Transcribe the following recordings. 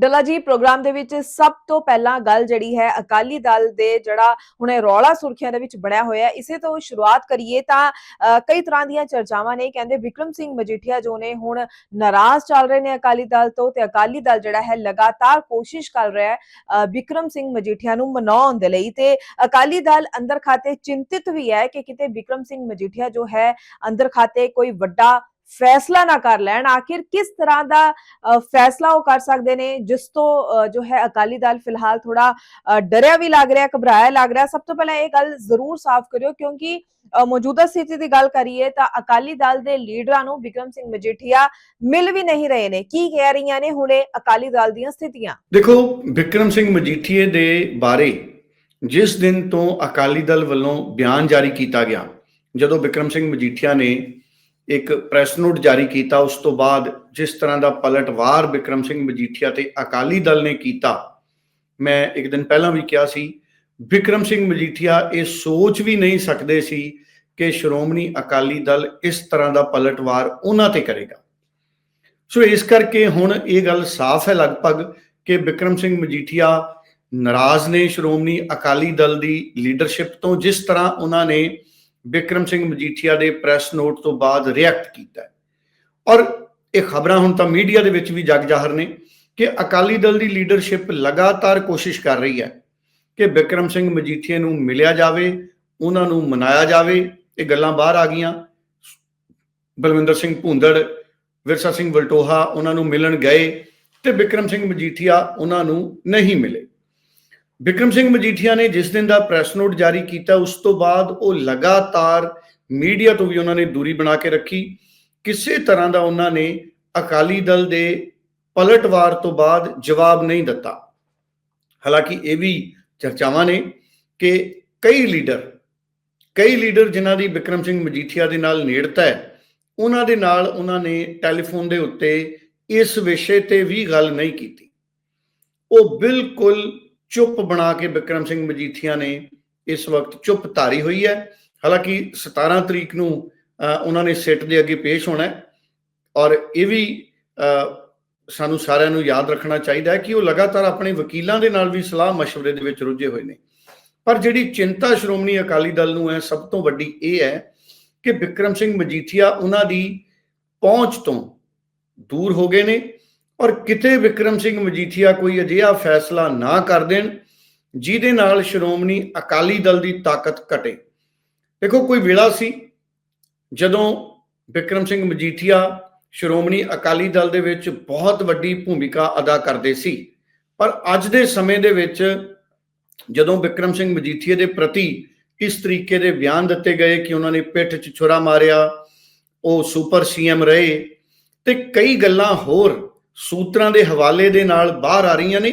ਡੱਲਾ ਜੀ ਪ੍ਰੋਗਰਾਮ ਦੇ ਵਿੱਚ ਸਭ ਤੋਂ ਪਹਿਲਾਂ ਗੱਲ ਜਿਹੜੀ ਹੈ ਅਕਾਲੀ ਦਲ ਦੇ ਜਿਹੜਾ ਹੁਣੇ ਰੌਲਾ ਸੁਰਖੀਆਂ ਦੇ ਵਿੱਚ ਬਣਿਆ ਹੋਇਆ ਇਸੇ ਤੋਂ ਸ਼ੁਰੂਆਤ ਕਰੀਏ ਤਾਂ ਕਈ ਤਰ੍ਹਾਂ ਦੀਆਂ ਚਰਚਾਵਾਂ ਨੇ ਕਹਿੰਦੇ ਵਿਕਰਮ ਸਿੰਘ ਮਜੀਠੀਆ ਜੋ ਨੇ ਹੁਣ ਨਾਰਾਜ਼ ਚੱਲ ਰਹੇ ਨੇ ਅਕਾਲੀ ਦਲ ਤੋਂ ਤੇ ਅਕਾਲੀ ਦਲ ਜਿਹੜਾ ਹੈ ਲਗਾਤਾਰ ਕੋਸ਼ਿਸ਼ ਕਰ ਰਿਹਾ ਹੈ ਅ, ਵਿਕਰਮ ਸਿੰਘ ਮਜੀਠੀਆ ਨੂੰ ਮਨਾਉਣ ਦੇ ਲਈ ਤੇ ਅਕਾਲੀ ਦਲ ਅੰਦਰ ਖਾਤੇ ਚਿੰਤਿਤ ਵੀ ਹੈ ਕਿ ਕਿਤੇ ਵਿਕਰਮ ਸਿੰਘ ਮਜੀਠੀਆ ਜੋ ਹੈ ਅੰਦਰ ਖਾਤੇ ਕੋਈ ਵੱਡਾ ਫੈਸਲਾ ਨਾ ਕਰ ਲੈਣ, ਆਖਿਰ ਕਿਸ ਤਰ੍ਹਾਂ ਦਾ ਫੈਸਲਾ ਉਹ ਕਰ ਸਕਦੇ ਨੇ? ਜਿਸ ਤੋਂ ਜੋ ਹੈ ਅਕਾਲੀ ਦਲ ਫਿਲਹਾਲ ਥੋੜਾ ਡਰਿਆ ਵੀ ਲੱਗ ਰਿਹਾ, ਘਬਰਾਇਆ ਲੱਗ ਰਿਹਾ। ਸਭ ਤੋਂ ਪਹਿਲਾਂ ਇਹ ਗੱਲ ਜ਼ਰੂਰ ਸਾਫ਼ ਕਰਿਓ ਕਿਉਂਕਿ ਮੌਜੂਦਾ ਸਥਿਤੀ ਦੀ ਗੱਲ ਕਰੀਏ ਤਾਂ ਅਕਾਲੀ ਦਲ ਦੇ ਲੀਡਰਾਂ ਨੂੰ ਵਿਕਰਮ ਸਿੰਘ ਮਜੀਠੀਆ ਮਿਲ ਵੀ ਨਹੀਂ ਰਹੇ ਨੇ। ਕੀ ਕਹਿ ਰਹੀਆਂ ਨੇ ਹੁਣੇ ਅਕਾਲੀ ਦਲ ਦੀਆਂ ਸਥਿਤੀਆਂ? ਦੇਖੋ, ਵਿਕਰਮ ਸਿੰਘ ਮਜੀਠੀਏ ਦੇ ਬਾਰੇ ਜਿਸ ਦਿਨ ਤੋਂ ਅਕਾਲੀ ਦਲ ਵੱਲੋਂ ਬਿਆਨ ਜਾਰੀ ਕੀਤਾ ਗਿਆ, ਜਦੋਂ ਵਿਕਰਮ ਸਿੰਘ ਮਜੀਠੀਆ ਨੇ ਇੱਕ ਪ੍ਰੈਸ ਨੋਟ ਜਾਰੀ ਕੀਤਾ, ਉਸ ਤੋਂ ਬਾਅਦ ਜਿਸ ਤਰ੍ਹਾਂ ਦਾ ਪਲਟਵਾਰ ਵਿਕਰਮ ਸਿੰਘ ਮਜੀਠੀਆ ਤੇ ਅਕਾਲੀ ਦਲ ਨੇ ਕੀਤਾ, ਮੈਂ ਇੱਕ ਦਿਨ ਪਹਿਲਾਂ ਵੀ ਕਿਹਾ ਸੀ ਵਿਕਰਮ ਸਿੰਘ ਮਜੀਠੀਆ ਇਹ ਸੋਚ ਵੀ ਨਹੀਂ ਸਕਦੇ ਸੀ ਕਿ ਸ਼੍ਰੋਮਣੀ ਅਕਾਲੀ ਦਲ ਇਸ ਤਰ੍ਹਾਂ ਦਾ ਪਲਟਵਾਰ ਉਹਨਾਂ ਤੇ ਕਰੇਗਾ। ਸੋ ਇਸ ਕਰਕੇ ਹੁਣ ਇਹ ਗੱਲ ਸਾਫ਼ ਹੈ ਲਗਭਗ ਕਿ ਵਿਕਰਮ ਸਿੰਘ ਮਜੀਠੀਆ ਨਾਰਾਜ਼ ਨੇ ਸ਼੍ਰੋਮਣੀ ਅਕਾਲੀ ਦਲ ਦੀ ਲੀਡਰਸ਼ਿਪ ਤੋਂ, ਜਿਸ ਤਰ੍ਹਾਂ ਉਹਨਾਂ ਨੇ ਵਿਕਰਮ ਸਿੰਘ ਮਜੀਠੀਆ ਦੇ ਪ੍ਰੈਸ ਨੋਟ ਤੋਂ ਬਾਅਦ ਰਿਐਕਟ ਕੀਤਾ ਔਰ ਇਹ ਖਬਰਾਂ ਹੁਣ ਤਾਂ ਮੀਡੀਆ ਦੇ ਵਿੱਚ ਵੀ ਜਗ ਜ਼ਾਹਰ ਨੇ ਕਿ ਅਕਾਲੀ ਦਲ ਦੀ ਲੀਡਰਸ਼ਿਪ ਲਗਾਤਾਰ ਕੋਸ਼ਿਸ਼ ਕਰ ਰਹੀ ਹੈ ਕਿ ਵਿਕਰਮ ਸਿੰਘ ਮਜੀਠੀਆ ਨੂੰ ਮਿਲਿਆ ਜਾਵੇ, ਉਹਨਾਂ ਨੂੰ ਮਨਾਇਆ ਜਾਵੇ। ਇਹ ਗੱਲਾਂ ਬਾਹਰ ਆ ਗਈਆਂ। ਬਲਵਿੰਦਰ ਸਿੰਘ ਭੁੰਦੜ, ਵਿਰਸਾ ਸਿੰਘ ਵਲਟੋਹਾ, ਉਹਨਾਂ ਨੂੰ ਮਿਲਣ ਗਏ ਤੇ ਵਿਕਰਮ ਸਿੰਘ ਮਜੀਠੀਆ ਉਹਨਾਂ ਨੂੰ ਨਹੀਂ ਮਿਲੇ। ਵਿਕਰਮ ਸਿੰਘ ਮਜੀਠੀਆ ਨੇ ਜਿਸ ਦਿਨ ਦਾ ਪ੍ਰੈਸ ਨੋਟ ਜਾਰੀ ਕੀਤਾ, ਉਸ ਤੋਂ ਬਾਅਦ ਉਹ ਲਗਾਤਾਰ ਮੀਡੀਆ ਤੋਂ ਵੀ ਉਹਨਾਂ ਨੇ ਦੂਰੀ ਬਣਾ ਕੇ ਰੱਖੀ। ਕਿਸੇ ਤਰ੍ਹਾਂ ਦਾ ਉਹਨਾਂ ਨੇ ਅਕਾਲੀ ਦਲ ਦੇ ਪਲਟਵਾਰ ਤੋਂ ਬਾਅਦ ਜਵਾਬ ਨਹੀਂ ਦਿੱਤਾ। ਹਾਲਾਂਕਿ ਇਹ ਵੀ ਚਰਚਾਵਾਂ ਨੇ ਕਿ ਕਈ ਲੀਡਰ ਕਈ ਲੀਡਰ ਜਿਨ੍ਹਾਂ ਦੀ ਵਿਕਰਮ ਸਿੰਘ ਮਜੀਠੀਆ ਦੇ ਨਾਲ ਨੇੜਤਾ ਹੈ, ਉਹਨਾਂ ਦੇ ਨਾਲ ਉਹਨਾਂ ਨੇ ਟੈਲੀਫੋਨ ਦੇ ਉੱਤੇ ਇਸ ਵਿਸ਼ੇ ਤੇ ਵੀ ਗੱਲ ਨਹੀਂ ਕੀਤੀ। ਉਹ ਬਿਲਕੁਲ ਚੁੱਪ ਬਣਾ ਕੇ ਵਿਕਰਮ ਸਿੰਘ ਮਜੀਠੀਆ ਨੇ ਇਸ ਵਕਤ ਚੁੱਪ ਧਾਰੀ ਹੋਈ ਹੈ। ਹਾਲਾਂਕਿ 17 ਤਰੀਕ ਨੂੰ ਉਹਨਾਂ ਨੇ ਸਿੱਟ ਦੇ ਅੱਗੇ ਪੇਸ਼ ਹੋਣਾ ਹੈ ਔਰ ਇਹ ਵੀ ਸਾਨੂੰ ਸਾਰਿਆਂ ਨੂੰ ਯਾਦ ਰੱਖਣਾ ਚਾਹੀਦਾ ਹੈ ਕਿ ਉਹ ਲਗਾਤਾਰ ਆਪਣੇ ਵਕੀਲਾਂ ਦੇ ਨਾਲ ਵੀ ਸਲਾਹ مشਵਰੇ ਦੇ ਵਿੱਚ ਰੁੱਝੇ ਹੋਏ ਨੇ। ਪਰ ਜਿਹੜੀ ਚਿੰਤਾ ਸ਼੍ਰੋਮਣੀ ਅਕਾਲੀ ਦਲ ਨੂੰ ਹੈ, ਸਭ ਤੋਂ ਵੱਡੀ ਇਹ ਹੈ ਕਿ ਵਿਕਰਮ ਸਿੰਘ ਮਜੀਠੀਆ ਉਹਨਾਂ ਦੀ ਪਹੁੰਚ ਤੋਂ ਦੂਰ ਹੋ ਗਏ ਨੇ ਔਰ ਕਿਤੇ ਵਿਕਰਮ ਸਿੰਘ ਮਜੀਠੀਆ ਕੋਈ ਅਜਿਹਾ ਫੈਸਲਾ ਨਾ ਕਰ ਦੇਣ, ਜਿਹਦੇ ਨਾਲ ਸ਼੍ਰੋਮਣੀ ਅਕਾਲੀ ਦਲ ਦੀ ਤਾਕਤ ਘਟੇ। ਦੇਖੋ, ਕੋਈ ਵੇਲਾ ਸੀ, ਜਦੋਂ ਵਿਕਰਮ ਸਿੰਘ ਮਜੀਠੀਆ ਸ਼੍ਰੋਮਣੀ ਅਕਾਲੀ ਦਲ ਦੇ ਵਿੱਚ ਬਹੁਤ ਵੱਡੀ ਭੂਮਿਕਾ ਅਦਾ ਕਰਦੇ ਸੀ, ਪਰ ਅੱਜ ਦੇ ਸਮੇਂ ਦੇ ਵਿੱਚ ਜਦੋਂ ਵਿਕਰਮ ਸਿੰਘ ਮਜੀਠੀਆ ਦੇ ਪ੍ਰਤੀ ਇਸ ਤਰੀਕੇ ਦੇ ਬਿਆਨ ਦਿੱਤੇ ਗਏ ਕਿ ਉਹਨਾਂ ਨੇ ਪਿੱਠ 'ਚ ਛੁਰਾ ਮਾਰਿਆ, ਉਹ ਸੁਪਰ ਸੀਐਮ ਰਹੇ ਤੇ ਕਈ ਗੱਲਾਂ ਹੋਰ ਸੂਤਰਾਂ ਦੇ ਹਵਾਲੇ ਦੇ ਨਾਲ ਬਾਹਰ ਆ ਰਹੀਆਂ ਨੇ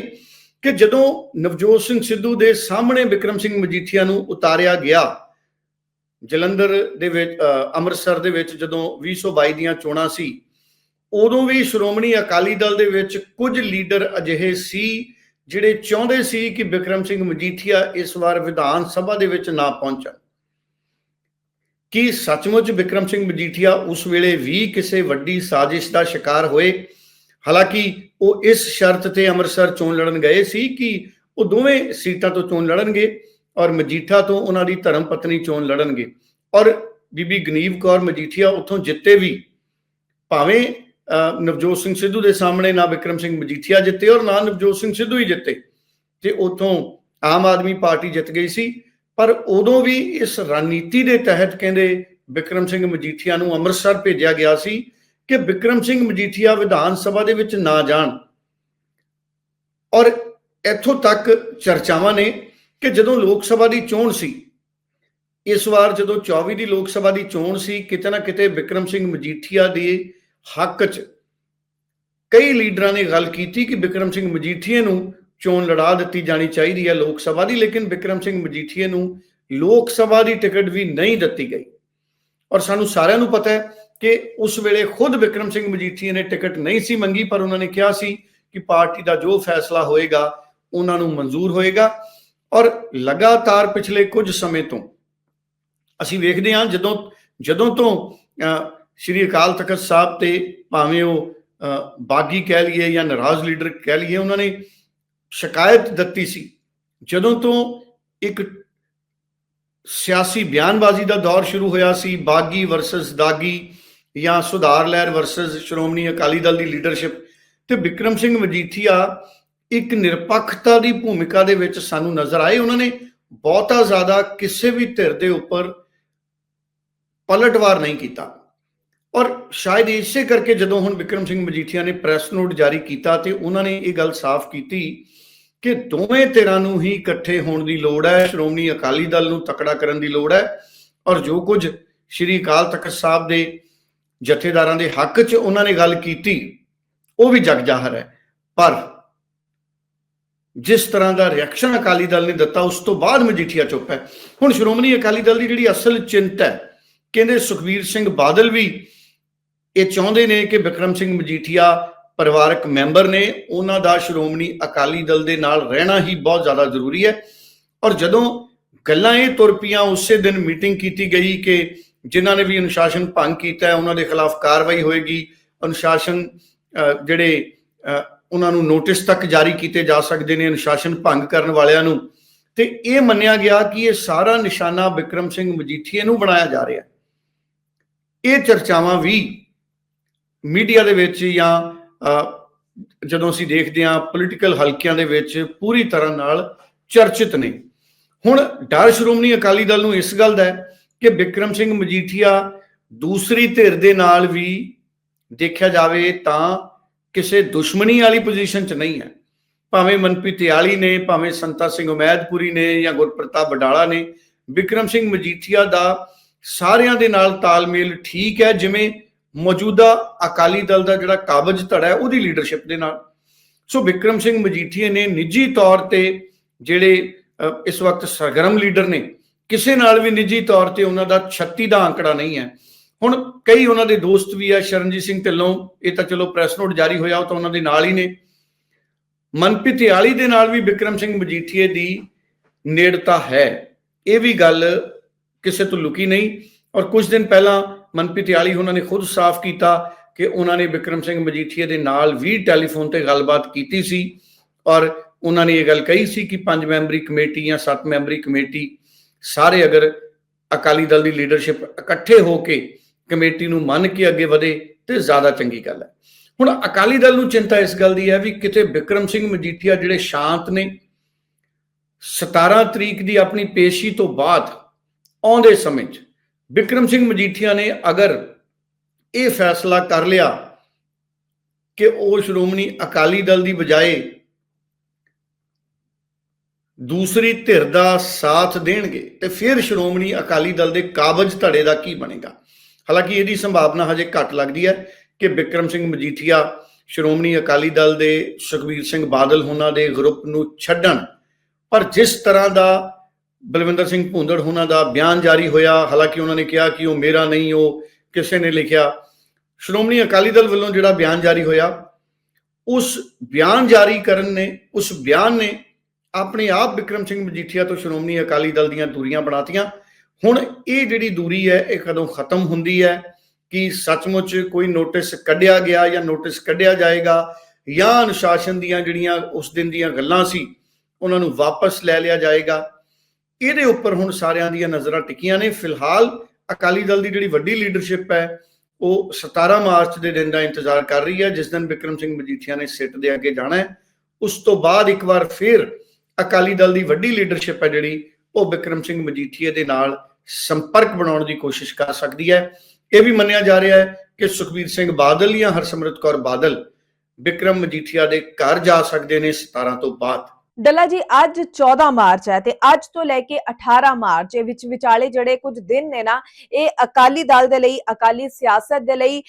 ਕਿ ਜਦੋਂ ਨਵਜੋਤ ਸਿੰਘ ਸਿੱਧੂ ਦੇ ਸਾਹਮਣੇ ਵਿਕਰਮ ਸਿੰਘ ਮਜੀਠੀਆ ਨੂੰ ਉਤਾਰਿਆ ਗਿਆ, ਜਲੰਧਰ ਦੇ ਵਿੱਚ ਅੰਮ੍ਰਿਤਸਰ ਦੇ ਵਿੱਚ ਜਦੋਂ 2022 ਦੀਆਂ ਚੋਣਾਂ ਸੀ, ਉਦੋਂ ਵੀ ਸ਼੍ਰੋਮਣੀ ਅਕਾਲੀ ਦਲ ਦੇ ਵਿੱਚ ਕੁਝ ਲੀਡਰ ਅਜਿਹੇ ਸੀ ਜਿਹੜੇ ਚਾਹੁੰਦੇ ਸੀ ਕਿ ਵਿਕਰਮ ਸਿੰਘ ਮਜੀਠੀਆ ਇਸ ਵਾਰ ਵਿਧਾਨ ਸਭਾ ਦੇ ਵਿੱਚ ਨਾ ਪਹੁੰਚਣ। ਕੀ ਸੱਚਮੁੱਚ ਵਿਕਰਮ ਸਿੰਘ ਮਜੀਠੀਆ ਉਸ ਵੇਲੇ ਵੀ ਕਿਸੇ ਵੱਡੀ ਸਾਜ਼ਿਸ਼ ਦਾ ਸ਼ਿਕਾਰ ਹੋਏ? ਹਾਲਾਂਕਿ ਉਹ ਇਸ ਸ਼ਰਤ ਤੇ ਅੰਮ੍ਰਿਤਸਰ ਚੋਣ ਲੜਨ ਗਏ ਸੀ ਕਿ ਉਹ ਦੋਵੇਂ ਸੀਟਾਂ ਤੋਂ ਚੋਣ ਲੜਨਗੇ ਔਰ ਮਜੀਠਾ ਤੋਂ ਉਹਨਾਂ ਦੀ ਧਰਮ ਪਤਨੀ ਚੋਣ ਲੜਨਗੇ। ਔਰ ਬੀਬੀ ਗਨੀਵ ਕੌਰ ਮਜੀਠੀਆ ਉੱਥੋਂ ਜਿੱਤੇ ਵੀ। ਭਾਵੇਂ ਨਵਜੋਤ ਸਿੰਘ ਸਿੱਧੂ ਦੇ ਸਾਹਮਣੇ ਨਾ ਵਿਕਰਮ ਸਿੰਘ ਮਜੀਠੀਆ ਜਿੱਤੇ ਔਰ ਨਾ ਨਵਜੋਤ ਸਿੰਘ ਸਿੱਧੂ ਹੀ ਜਿੱਤੇ। ਤੇ ਉੱਥੋਂ ਆਮ ਆਦਮੀ ਪਾਰਟੀ ਜਿੱਤ ਗਈ ਸੀ। ਪਰ ਉਦੋਂ ਵੀ ਇਸ ਰਣਨੀਤੀ ਦੇ ਤਹਿਤ ਕਹਿੰਦੇ ਵਿਕਰਮ ਸਿੰਘ ਮਜੀਠੀਆ ਨੂੰ ਅੰਮ੍ਰਿਤਸਰ ਭੇਜਿਆ ਗਿਆ ਸੀ। ਕਿ ਵਿਕਰਮ ਸਿੰਘ ਮਜੀਠੀਆ ਵਿਧਾਨ ਸਭਾ ਦੇ ਵਿੱਚ ਨਾ ਜਾਣ। ਔਰ ਇੱਥੋਂ ਤੱਕ ਚਰਚਾਵਾਂ ਨੇ ਕਿ ਜਦੋਂ ਲੋਕ ਸਭਾ ਦੀ ਚੋਣ ਸੀ, ਇਸ ਵਾਰ ਜਦੋਂ 24 ਦੀ ਲੋਕ ਸਭਾ ਦੀ ਚੋਣ ਸੀ, ਕਿਤੇ ਨਾ ਕਿਤੇ ਵਿਕਰਮ ਸਿੰਘ ਮਜੀਠੀਆ ਦੇ ਹੱਕ 'ਚ ਕਈ ਲੀਡਰਾਂ ਨੇ ਗੱਲ ਕੀਤੀ ਕਿ ਵਿਕਰਮ ਸਿੰਘ ਮਜੀਠੀਏ ਨੂੰ ਚੋਣ ਲੜਾ ਦਿੱਤੀ ਜਾਣੀ ਚਾਹੀਦੀ ਹੈ ਲੋਕ ਸਭਾ ਦੀ, ਲੇਕਿਨ ਵਿਕਰਮ ਸਿੰਘ ਮਜੀਠੀਏ ਨੂੰ ਲੋਕ ਸਭਾ ਦੀ ਟਿਕਟ ਵੀ ਨਹੀਂ ਦਿੱਤੀ ਗਈ। ਔਰ ਸਾਨੂੰ ਸਾਰਿਆਂ ਨੂੰ ਪਤਾ ਹੈ ਕਿ ਉਸ ਵੇਲੇ ਖੁਦ ਵਿਕਰਮ ਸਿੰਘ ਮਜੀਠੀਆ ਨੇ ਟਿਕਟ ਨਹੀਂ ਸੀ ਮੰਗੀ ਪਰ ਉਹਨਾਂ ਨੇ ਕਿਹਾ ਸੀ ਕਿ ਪਾਰਟੀ ਦਾ ਜੋ ਫੈਸਲਾ ਹੋਏਗਾ ਉਹਨਾਂ ਨੂੰ ਮਨਜ਼ੂਰ ਹੋਏਗਾ। ਔਰ ਲਗਾਤਾਰ ਪਿਛਲੇ ਕੁਝ ਸਮੇਂ ਤੋਂ ਅਸੀਂ ਵੇਖਦੇ ਹਾਂ ਜਦੋਂ ਜਦੋਂ ਤੋਂ ਅ, ਸ਼੍ਰੀ ਅਕਾਲ ਤਖਤ ਸਾਹਿਬ ਤੇ ਭਾਵੇਂ ਉਹ ਅ, ਬਾਗੀ ਕਹਿ ਲਈਏ ਜਾਂ ਨਾਰਾਜ਼ ਲੀਡਰ ਕਹਿ ਲਈਏ ਉਹਨਾਂ ਨੇ ਸ਼ਿਕਾਇਤ ਦਿੱਤੀ ਸੀ। ਜਦੋਂ ਤੋਂ ਇੱਕ ਸਿਆਸੀ ਬਿਆਨਬਾਜ਼ੀ ਦਾ ਦੌਰ ਸ਼ੁਰੂ ਹੋਇਆ ਸੀ ਬਾਗੀ ਵਰਸਸ ਦਾਗੀ ਜਾਂ ਸੁਧਾਰ ਲਹਿਰ ਵਰਸਸ ਸ਼੍ਰੋਮਣੀ ਅਕਾਲੀ ਦਲ ਦੀ ਲੀਡਰਸ਼ਿਪ ਤੇ ਵਿਕਰਮ ਸਿੰਘ ਮਜੀਠੀਆ ਇੱਕ ਨਿਰਪੱਖਤਾ ਦੀ ਭੂਮਿਕਾ ਦੇ ਵਿੱਚ ਸਾਨੂੰ ਨਜ਼ਰ ਆਏ। ਉਹਨਾਂ ਨੇ ਬਹੁਤਾ ਜ਼ਿਆਦਾ ਕਿਸੇ ਵੀ ਧਿਰ ਦੇ ਉੱਪਰ ਪਲਟਵਾਰ ਨਹੀਂ ਕੀਤਾ। ਔਰ ਸ਼ਾਇਦ ਇਸੇ ਕਰਕੇ ਜਦੋਂ ਹੁਣ ਵਿਕਰਮ ਸਿੰਘ ਮਜੀਠੀਆ ਨੇ ਪ੍ਰੈਸ ਨੋਟ ਜਾਰੀ ਕੀਤਾ ਤੇ ਉਹਨਾਂ ਨੇ ਇਹ ਗੱਲ ਸਾਫ਼ ਕੀਤੀ ਕਿ ਦੋਵੇਂ ਧਿਰਾਂ ਨੂੰ ਹੀ ਇਕੱਠੇ ਹੋਣ ਦੀ ਲੋੜ ਹੈ, ਸ਼੍ਰੋਮਣੀ ਅਕਾਲੀ ਦਲ ਨੂੰ ਤਕੜਾ ਕਰਨ ਦੀ ਲੋੜ ਹੈ। ਔਰ ਜੋ ਕੁਝ ਸ਼੍ਰੀ ਅਕਾਲ ਤਖਤ ਸਾਹਿਬ ਦੇ ਜਥੇਦਾਰਾਂ ਦੇ ਹੱਕ 'ਚ ਉਹਨਾਂ ਨੇ ਗੱਲ ਕੀਤੀ, ਉਹ ਵੀ ਜਗ ਜਾਹਰ ਹੈ। ਪਰ ਜਿਸ ਤਰ੍ਹਾਂ ਦਾ ਰਿਐਕਸ਼ਨ ਅਕਾਲੀ ਦਲ ਨੇ ਦਿੱਤਾ, ਉਸ ਤੋਂ ਬਾਅਦ ਮਜੀਠੀਆ ਚੁੱਪ ਹੈ। ਹੁਣ ਸ਼੍ਰੋਮਣੀ ਅਕਾਲੀ ਦਲ ਦੀ ਜਿਹੜੀ ਅਸਲ ਚਿੰਤਾ ਹੈ, ਕਹਿੰਦੇ ਸੁਖਬੀਰ ਸਿੰਘ ਬਾਦਲ ਵੀ ਇਹ ਚਾਹੁੰਦੇ ਨੇ ਕਿ ਵਿਕਰਮ ਸਿੰਘ ਮਜੀਠੀਆ ਪਰਿਵਾਰਕ ਮੈਂਬਰ ਨੇ, ਉਹਨਾਂ ਦਾ ਸ਼੍ਰੋਮਣੀ ਅਕਾਲੀ ਦਲ ਦੇ ਨਾਲ ਰਹਿਣਾ ਹੀ ਬਹੁਤ ਜ਼ਿਆਦਾ ਜ਼ਰੂਰੀ ਹੈ। ਔਰ ਜਦੋਂ ਗੱਲਾਂ ਇਹ ਤੁਰ ਪਈਆਂ, ਉਸੇ ਦਿਨ ਮੀਟਿੰਗ ਕੀਤੀ ਗਈ ਕਿ ਜਿਨ੍ਹਾਂ ਨੇ ਵੀ ਅਨੁਸ਼ਾਸਨ ਭੰਗ ਕੀਤਾ ਹੈ, ਉਹਨਾਂ ਦੇ ਖਿਲਾਫ ਕਾਰਵਾਈ ਹੋਏਗੀ। ਅਨੁਸ਼ਾਸਨ ਜਿਹੜੇ ਉਹਨਾਂ ਨੂੰ ਨੋਟਿਸ ਤੱਕ ਜਾਰੀ ਕੀਤੇ ਜਾ ਸਕਦੇ ਨੇ ਅਨੁਸ਼ਾਸਨ ਭੰਗ ਕਰਨ ਵਾਲਿਆਂ ਨੂੰ। ਤੇ ਇਹ ਮੰਨਿਆ ਗਿਆ ਕਿ ਇਹ ਸਾਰਾ ਨਿਸ਼ਾਨਾ ਵਿਕਰਮ ਸਿੰਘ ਮਜੀਠੀਏ ਨੂੰ ਬਣਾਇਆ ਜਾ ਰਿਹਾ ਇਹ ਚਰਚਾਵਾਂ ਵੀ ਮੀਡੀਆ ਦੇ ਵਿੱਚ ਜਾਂ ਜਦੋਂ ਅਸੀਂ ਦੇਖਦੇ ਹਾਂ, ਪੋਲੀਟੀਕਲ ਹਲਕਿਆਂ ਦੇ ਵਿੱਚ ਪੂਰੀ ਤਰ੍ਹਾਂ ਨਾਲ ਚਰਚਿਤ ਨੇ। ਹੁਣ ਡਰ ਸ਼੍ਰੋਮਣੀ ਅਕਾਲੀ ਦਲ ਨੂੰ ਇਸ ਗੱਲ ਦਾ ਹੈ ਕਿ ਵਿਕਰਮ ਸਿੰਘ ਮਜੀਠੀਆ ਦੂਸਰੀ ਧਿਰ ਦੇ ਨਾਲ ਵੀ ਦੇਖਿਆ ਜਾਵੇ ਤਾਂ ਕਿਸੇ ਦੁਸ਼ਮਣੀ ਵਾਲੀ ਪੋਜੀਸ਼ਨ 'ਚ ਨਹੀਂ ਹੈ। ਭਾਵੇਂ ਮਨਪ੍ਰੀਤ ਤਿਆਲੀ ਨੇ, ਭਾਵੇਂ ਸੰਤਾ ਸਿੰਘ ਉਮੈਦਪੁਰੀ ਨੇ ਜਾਂ ਗੁਰਪ੍ਰਤਾਪ ਬਡਾਲਾ ਨੇ ਵਿਕਰਮ ਸਿੰਘ ਮਜੀਠੀਆ ਦਾ ਸਾਰਿਆਂ ਦੇ ਨਾਲ ਤਾਲਮੇਲ ਠੀਕ ਹੈ, ਜਿਵੇਂ ਮੌਜੂਦਾ ਅਕਾਲੀ ਦਲ ਦਾ ਜਿਹੜਾ ਕਾਬਜ ਧੜਾ ਹੈ, ਉਹਦੀ ਲੀਡਰਸ਼ਿਪ ਦੇ ਨਾਲ। ਸੋ ਵਿਕਰਮ ਸਿੰਘ ਮਜੀਠੀਆ ਨੇ ਨਿੱਜੀ ਤੌਰ ਤੇ ਜਿਹੜੇ ਇਸ ਵਕਤ ਸਰਗਰਮ ਲੀਡਰ ਨੇ ਕਿਸੇ ਨਾਲ ਵੀ ਨਿੱਜੀ ਤੌਰ ਤੇ ਉਹਨਾਂ ਦਾ 36 ਦਾ ਅੰਕੜਾ ਨਹੀਂ ਹੈ। ਹੁਣ ਕਈ ਉਹਨਾਂ ਦੇ ਦੋਸਤ ਵੀ ਆ, ਸ਼ਰਨਜੀਤ ਸਿੰਘ ਢਿੱਲੋਂ, ਇਹ ਤਾਂ ਚਲੋ ਪ੍ਰੈਸ ਨੋਟ ਜਾਰੀ ਹੋਇਆ, ਉਹ ਤਾਂ ਉਹਨਾਂ ਦੇ ਨਾਲ ਹੀ ਨੇ। ਮਨਪ੍ਰੀਤ ਤਿਆਲੀ ਦੇ ਨਾਲ ਵੀ ਵਿਕਰਮ ਸਿੰਘ ਮਜੀਠੀਏ ਦੀ ਨੇੜਤਾ ਹੈ। ਇਹ ਵੀ ਗੱਲ ਕਿਸੇ ਤੋਂ ਲੁਕੀ ਨਹੀਂ। ਔਰ ਕੁਝ ਦਿਨ ਪਹਿਲਾਂ ਮਨਪ੍ਰੀਤ ਤਿਆਲੀ ਉਹਨਾਂ ਨੇ ਖੁਦ ਸਾਫ਼ ਕੀਤਾ ਕਿ ਉਹਨਾਂ ਨੇ ਵਿਕਰਮ ਸਿੰਘ ਮਜੀਠੀਏ ਦੇ ਨਾਲ ਵੀ ਟੈਲੀਫੋਨ ਤੇ ਗੱਲਬਾਤ ਕੀਤੀ ਸੀ। ਔਰ ਉਹਨਾਂ ਨੇ ਇਹ ਗੱਲ ਕਹੀ ਸੀ ਕਿ ਪੰਜ ਮੈਂਬਰੀ ਕਮੇਟੀ ਜਾਂ ਸੱਤ ਮੈਂਬਰੀ ਕਮੇਟੀ ਸਾਰੇ ਅਗਰ ਅਕਾਲੀ ਦਲ ਦੀ ਲੀਡਰਸ਼ਿਪ ਇਕੱਠੇ ਹੋ ਕੇ ਕਮੇਟੀ ਨੂੰ ਮੰਨ ਕੇ ਅੱਗੇ ਵਧੇ ਤੇ ਜ਼ਿਆਦਾ ਚੰਗੀ ਗੱਲ ਹੈ। ਹੁਣ ਅਕਾਲੀ ਦਲ ਨੂੰ ਚਿੰਤਾ ਇਸ ਗੱਲ ਦੀ ਹੈ ਵੀ ਕਿਤੇ ਵਿਕਰਮ ਸਿੰਘ ਮਜੀਠੀਆ ਜਿਹੜੇ ਸ਼ਾਂਤ ਨੇ 17 ਤਰੀਕ ਦੀ ਆਪਣੀ ਪੇਸ਼ੀ ਤੋਂ ਬਾਅਦ ਆਉਂਦੇ ਸਮੇਂ 'ਚ ਵਿਕਰਮ ਸਿੰਘ ਮਜੀਠੀਆ ਨੇ ਅਗਰ ਇਹ ਫੈਸਲਾ ਕਰ ਲਿਆ ਕਿ ਉਹ ਸ਼੍ਰੋਮਣੀ ਅਕਾਲੀ ਦਲ ਦੀ ਬਜਾਏ ਦੂਸਰੀ ਧਿਰ ਦਾ ਸਾਥ ਦੇਣਗੇ ਤੇ ਫਿਰ ਸ਼੍ਰੋਮਣੀ ਅਕਾਲੀ ਦਲ ਦੇ ਕਾਬਜ ਧੜੇ ਦਾ ਕੀ ਬਣੇਗਾ? ਹਾਲਾਂਕਿ ਇਹਦੀ ਸੰਭਾਵਨਾ ਹਜੇ ਘੱਟ ਲੱਗਦੀ ਹੈ ਕਿ ਵਿਕਰਮ ਸਿੰਘ ਮਜੀਠੀਆ ਸ਼੍ਰੋਮਣੀ ਅਕਾਲੀ ਦਲ ਦੇ ਸੁਖਬੀਰ ਸਿੰਘ ਬਾਦਲ ਉਹਨਾਂ ਦੇ ਗਰੁੱਪ ਨੂੰ ਛੱਡਣ। ਪਰ ਜਿਸ ਤਰ੍ਹਾਂ ਦਾ ਬਲਵਿੰਦਰ ਸਿੰਘ ਭੁੰਦੜ ਉਹਨਾਂ ਦਾ ਬਿਆਨ ਜਾਰੀ ਹੋਇਆ, ਹਾਲਾਂਕਿ ਉਹਨਾਂ ਨੇ ਕਿਹਾ ਕਿ ਉਹ ਮੇਰਾ ਨਹੀਂ, ਉਹ ਕਿਸੇ ਨੇ ਲਿਖਿਆ। ਸ਼੍ਰੋਮਣੀ ਅਕਾਲੀ ਦਲ ਵੱਲੋਂ ਜਿਹੜਾ ਬਿਆਨ ਜਾਰੀ ਹੋਇਆ, ਉਸ ਬਿਆਨ ਜਾਰੀ ਕਰਨ ਨੇ, ਉਸ ਬਿਆਨ ਨੇ ਆਪਣੇ ਆਪ ਵਿਕਰਮ ਸਿੰਘ ਮਜੀਠੀਆ ਤੋਂ ਸ਼੍ਰੋਮਣੀ ਅਕਾਲੀ ਦਲ ਦੀਆਂ ਦੂਰੀਆਂ ਬਣਾਤੀਆਂ। ਹੁਣ ਇਹ ਜਿਹੜੀ ਦੂਰੀ ਹੈ, ਇਹ ਕਦੋਂ ਖਤਮ ਹੁੰਦੀ ਹੈ? ਕਿ ਸੱਚਮੁੱਚ ਕੋਈ ਨੋਟਿਸ ਕੱਢਿਆ ਗਿਆ ਜਾਂ ਨੋਟਿਸ ਕੱਢਿਆ ਜਾਏਗਾ? ਜਾਂ ਅਨੁਸ਼ਾਸਨ ਦੀਆਂ ਜਿਹੜੀਆਂ ਉਸ ਦਿਨ ਦੀਆਂ ਗੱਲਾਂ ਸੀ, ਉਹਨਾਂ ਨੂੰ ਵਾਪਸ ਲੈ ਲਿਆ ਜਾਏਗਾ? ਇਹਦੇ ਉੱਪਰ ਹੁਣ ਸਾਰਿਆਂ ਦੀਆਂ ਨਜ਼ਰਾਂ ਟਿਕੀਆਂ ਨੇ। ਫਿਲਹਾਲ ਅਕਾਲੀ ਦਲ ਦੀ ਜਿਹੜੀ ਵੱਡੀ ਲੀਡਰਸ਼ਿਪ ਹੈ, ਉਹ 17 ਮਾਰਚ ਦੇ ਦਿਨ ਦਾ ਇੰਤਜ਼ਾਰ ਕਰ ਰਹੀ ਹੈ, ਜਿਸ ਦਿਨ ਵਿਕਰਮ ਸਿੰਘ ਮਜੀਠੀਆ ਨੇ ਸਿੱਟ ਦੇ ਅੱਗੇ ਜਾਣਾ ਹੈ। ਉਸ ਤੋਂ ਬਾਅਦ ਇੱਕ ਵਾਰ ਫਿਰ ਅਕਾਲੀ ਦਲ ਦੀ ਵੱਡੀ ਲੀਡਰਸ਼ਿਪ ਹੈ ਜਿਹੜੀ, ਉਹ ਵਿਕਰਮ ਸਿੰਘ ਮਜੀਠੀਏ ਦੇ ਨਾਲ ਸੰਪਰਕ ਬਣਾਉਣ ਦੀ ਕੋਸ਼ਿਸ਼ ਕਰ ਸਕਦੀ ਹੈ। ਇਹ ਵੀ ਮੰਨਿਆ ਜਾ ਰਿਹਾ ਹੈ ਕਿ ਸੁਖਬੀਰ ਸਿੰਘ ਬਾਦਲ ਜਾਂ ਹਰਸਿਮਰਤ ਕੌਰ ਬਾਦਲ ਵਿਕਰਮ ਮਜੀਠੀਆ ਦੇ ਘਰ ਜਾ ਸਕਦੇ ਨੇ 17 ਤੋਂ ਬਾਅਦ। ਡੱਲਾ ਜੀ, ਅੱਜ 14 ਮਾਰਚ ਹੈ ਤੇ ਅੱਜ ਤੋਂ ਲੈ ਕੇ 18 ਮਾਰਚ, ਇਹ ਵਿੱਚ ਵਿਚਾਲੇ ਜਿਹੜੇ ਕੁਝ ਦਿਨ ਨੇ ਨਾ, ਇਹ ਅਕਾਲੀ ਦਲ ਦੇ ਲਈ, ਅਕਾਲੀ ਸਿਆਸਤ ਦੇ ਲਈ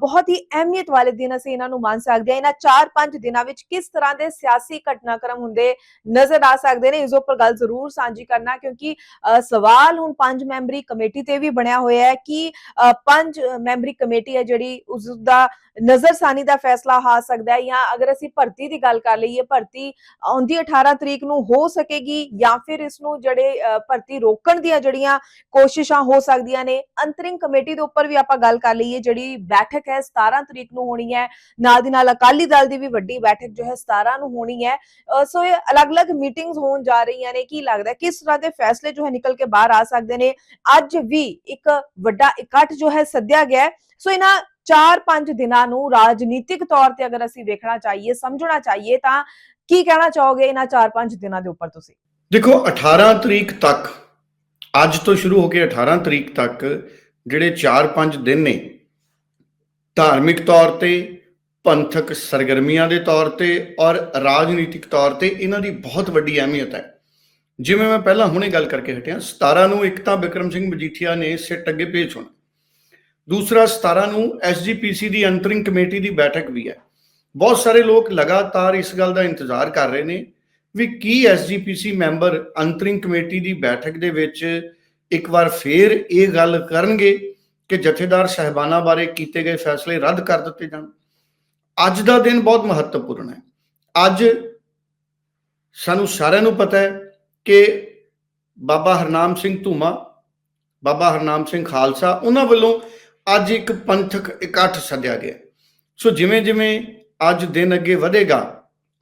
ਬਹੁਤ ਹੀ ਅਹਿਮੀਅਤ ਵਾਲੇ ਦਿਨ ਅਸੀਂ ਇਹਨਾਂ ਨੂੰ ਮੰਨ ਸਕਦੇ ਹਾਂ। ਇਹਨਾਂ 4-5 ਦਿਨਾਂ ਵਿੱਚ ਕਿਸ ਤਰ੍ਹਾਂ ਦੇ ਸਿਆਸੀ ਘਟਨਾਕ੍ਰਮ ਹੁੰਦੇ ਨਜ਼ਰ ਆ ਸਕਦੇ ਨੇ, ਇਸ ਉੱਪਰ ਗੱਲ ਜ਼ਰੂਰ ਸਾਂਝੀ ਕਰਨਾ, ਕਿਉਂਕਿ ਸਵਾਲ ਹੁਣ ਪੰਜ ਮੈਂਬਰੀ ਕਮੇਟੀ ਤੇ ਵੀ ਬਣਿਆ ਹੋਇਆ ਹੈ ਕਿ ਪੰਜ ਮੈਂਬਰੀ ਕਮੇਟੀ ਹੈ ਜਿਹੜੀ ਉਸ ਦਾ ਨਜ਼ਰਸਾਨੀ ਦਾ ਫੈਸਲਾ ਆ ਸਕਦਾ ਹੈ ਜਾਂ ਅਗਰ ਅਸੀਂ ਭਰਤੀ ਦੀ ਗੱਲ ਕਰ ਲਈਏ, ਭਰਤੀ ਆਉਂਦੀ 18 ਤਰੀਕ ਨੂੰ ਹੋ ਸਕੇਗੀ ਜਾਂ ਫਿਰ ਇਸ ਨੂੰ ਜਿਹੜੇ ਭਰਤੀ ਰੋਕਣ ਦੀਆਂ ਜਿਹੜੀਆਂ ਕੋਸ਼ਿਸ਼ਾਂ ਹੋ ਸਕਦੀਆਂ ਨੇ, ਅੰਤਰਿੰਗ ਕਮੇਟੀ ਦੇ ਉੱਪਰ ਵੀ ਆਪਾਂ ਗੱਲ ਕਰ ਲਈਏ, ਜਿਹੜੀ ਬੈਠਕ ਹੈ 17 ਤਰੀਕ ਨੂੰ ਹੋਣੀ ਹੈ, ਨਾਲ ਦੀ ਨਾਲ ਅਕਾਲੀ ਦਲ ਦੀ ਵੀ ਵੱਡੀ ਬੈਠਕ ਜੋ ਹੈ 17 ਨੂੰ ਹੋਣੀ ਹੈ ਸੋ ਇਹ ਅਲੱਗ-ਅਲੱਗ ਮੀਟਿੰਗਸ ਹੋਣ ਜਾ ਰਹੀਆਂ ਨੇ, ਕੀ ਲੱਗਦਾ ਕਿਸ ਤਰ੍ਹਾਂ ਦੇ ਫੈਸਲੇ ਜੋ ਹੈ ਨਿਕਲ ਕੇ ਬਾਹਰ ਆ ਸਕਦੇ ਨੇ, ਅੱਜ ਵੀ ਇੱਕ ਵੱਡਾ ਇਕੱਠ ਜੋ ਹੈ ਸੱਦਿਆ ਗਿਆ ਸੋ ਇਹਨਾਂ 4-5 ਦਿਨਾਂ ਨੂੰ ਰਾਜਨੀਤਿਕ ਤੌਰ ਤੇ ਅਗਰ ਅਸੀਂ ਵੇਖਣਾ ਚਾਹੀਏ, ਸਮਝਣਾ ਚਾਹੀਏ ਤਾਂ ਕੀ ਕਹਿਣਾ ਚਾਹੋਗੇ ਇਹਨਾਂ 4-5 ਦਿਨਾਂ ਦੇ ਉੱਪਰ ਤੁਸੀਂ? ਦੇਖੋ 18 ਤਰੀਕ ਤੱਕ, ਅੱਜ ਤੋਂ ਸ਼ੁਰੂ ਹੋ ਕੇ 18 ਤਰੀਕ ਤੱਕ ਜਿਹੜੇ 4-5 ਦਿਨ ਨੇ, ਧਾਰਮਿਕ ਤੌਰ ਤੇ, ਪੰਥਕ ਸਰਗਰਮੀਆਂ ਦੇ ਤੌਰ ਤੇ ਔਰ ਰਾਜਨੀਤਿਕ ਤੌਰ ਤੇ ਇਹਨਾਂ ਦੀ ਬਹੁਤ ਵੱਡੀ ਅਹਿਮੀਅਤ ਹੈ। ਜਿਵੇਂ ਮੈਂ ਪਹਿਲਾਂ ਹੁਣੇ ਗੱਲ ਕਰਕੇ ਹਟਿਆ 17 ਨੂੰ ਇੱਕ ਤਾਂ ਬਿਕਰਮ ਸਿੰਘ ਮਜੀਠੀਆ ਨੇ ਸਿੱਟ ਅੱਗੇ ਭੇਜ ਹੋਣਾ। ਦੂਸਰਾ 17 ਨੂੰ ਐਸਜੀਪੀਸੀ ਦੀ ਅੰਤਰਿੰਗ ਕਮੇਟੀ ਦੀ ਬੈਠਕ ਵੀ ਹੈ। ਬਹੁਤ ਸਾਰੇ ਲੋਕ ਲਗਾਤਾਰ ਇਸ ਗੱਲ ਦਾ ਇੰਤਜ਼ਾਰ ਕਰ ਰਹੇ ਨੇ ਵੀ ਕੀ ਐਸਜੀਪੀਸੀ ਮੈਂਬਰ ਅੰਤਰਿੰਗ ਕਮੇਟੀ ਦੀ ਬੈਠਕ ਦੇ ਵਿੱਚ ਇੱਕ ਵਾਰ ਫੇਰ ਇਹ ਗੱਲ ਕਰਨਗੇ ਕਿ ਜਥੇਦਾਰ ਸਹਿਬਾਨਾਂ ਬਾਰੇ ਕੀਤੇ ਗਏ ਫੈਸਲੇ ਰੱਦ ਕਰ ਦਿੱਤੇ ਜਾਣ। ਅੱਜ ਦਾ ਦਿਨ ਬਹੁਤ ਮਹੱਤਵਪੂਰਨ ਹੈ। ਅੱਜ ਸਾਨੂੰ ਸਾਰਿਆਂ ਨੂੰ ਪਤਾ ਹੈ ਕਿ ਬਾਬਾ ਹਰਨਾਮ ਸਿੰਘ ਧੂਮਾ, ਬਾਬਾ ਹਰਨਾਮ ਸਿੰਘ ਖਾਲਸਾ, ਉਹਨਾਂ ਵੱਲੋਂ ਅੱਜ ਇੱਕ ਪੰਥਕ ਇਕੱਠ ਸੱਦਿਆ ਗਿਆ। ਸੋ ਜਿਵੇਂ ਜਿਵੇਂ ਅੱਜ ਦਿਨ ਅੱਗੇ ਵਧੇਗਾ।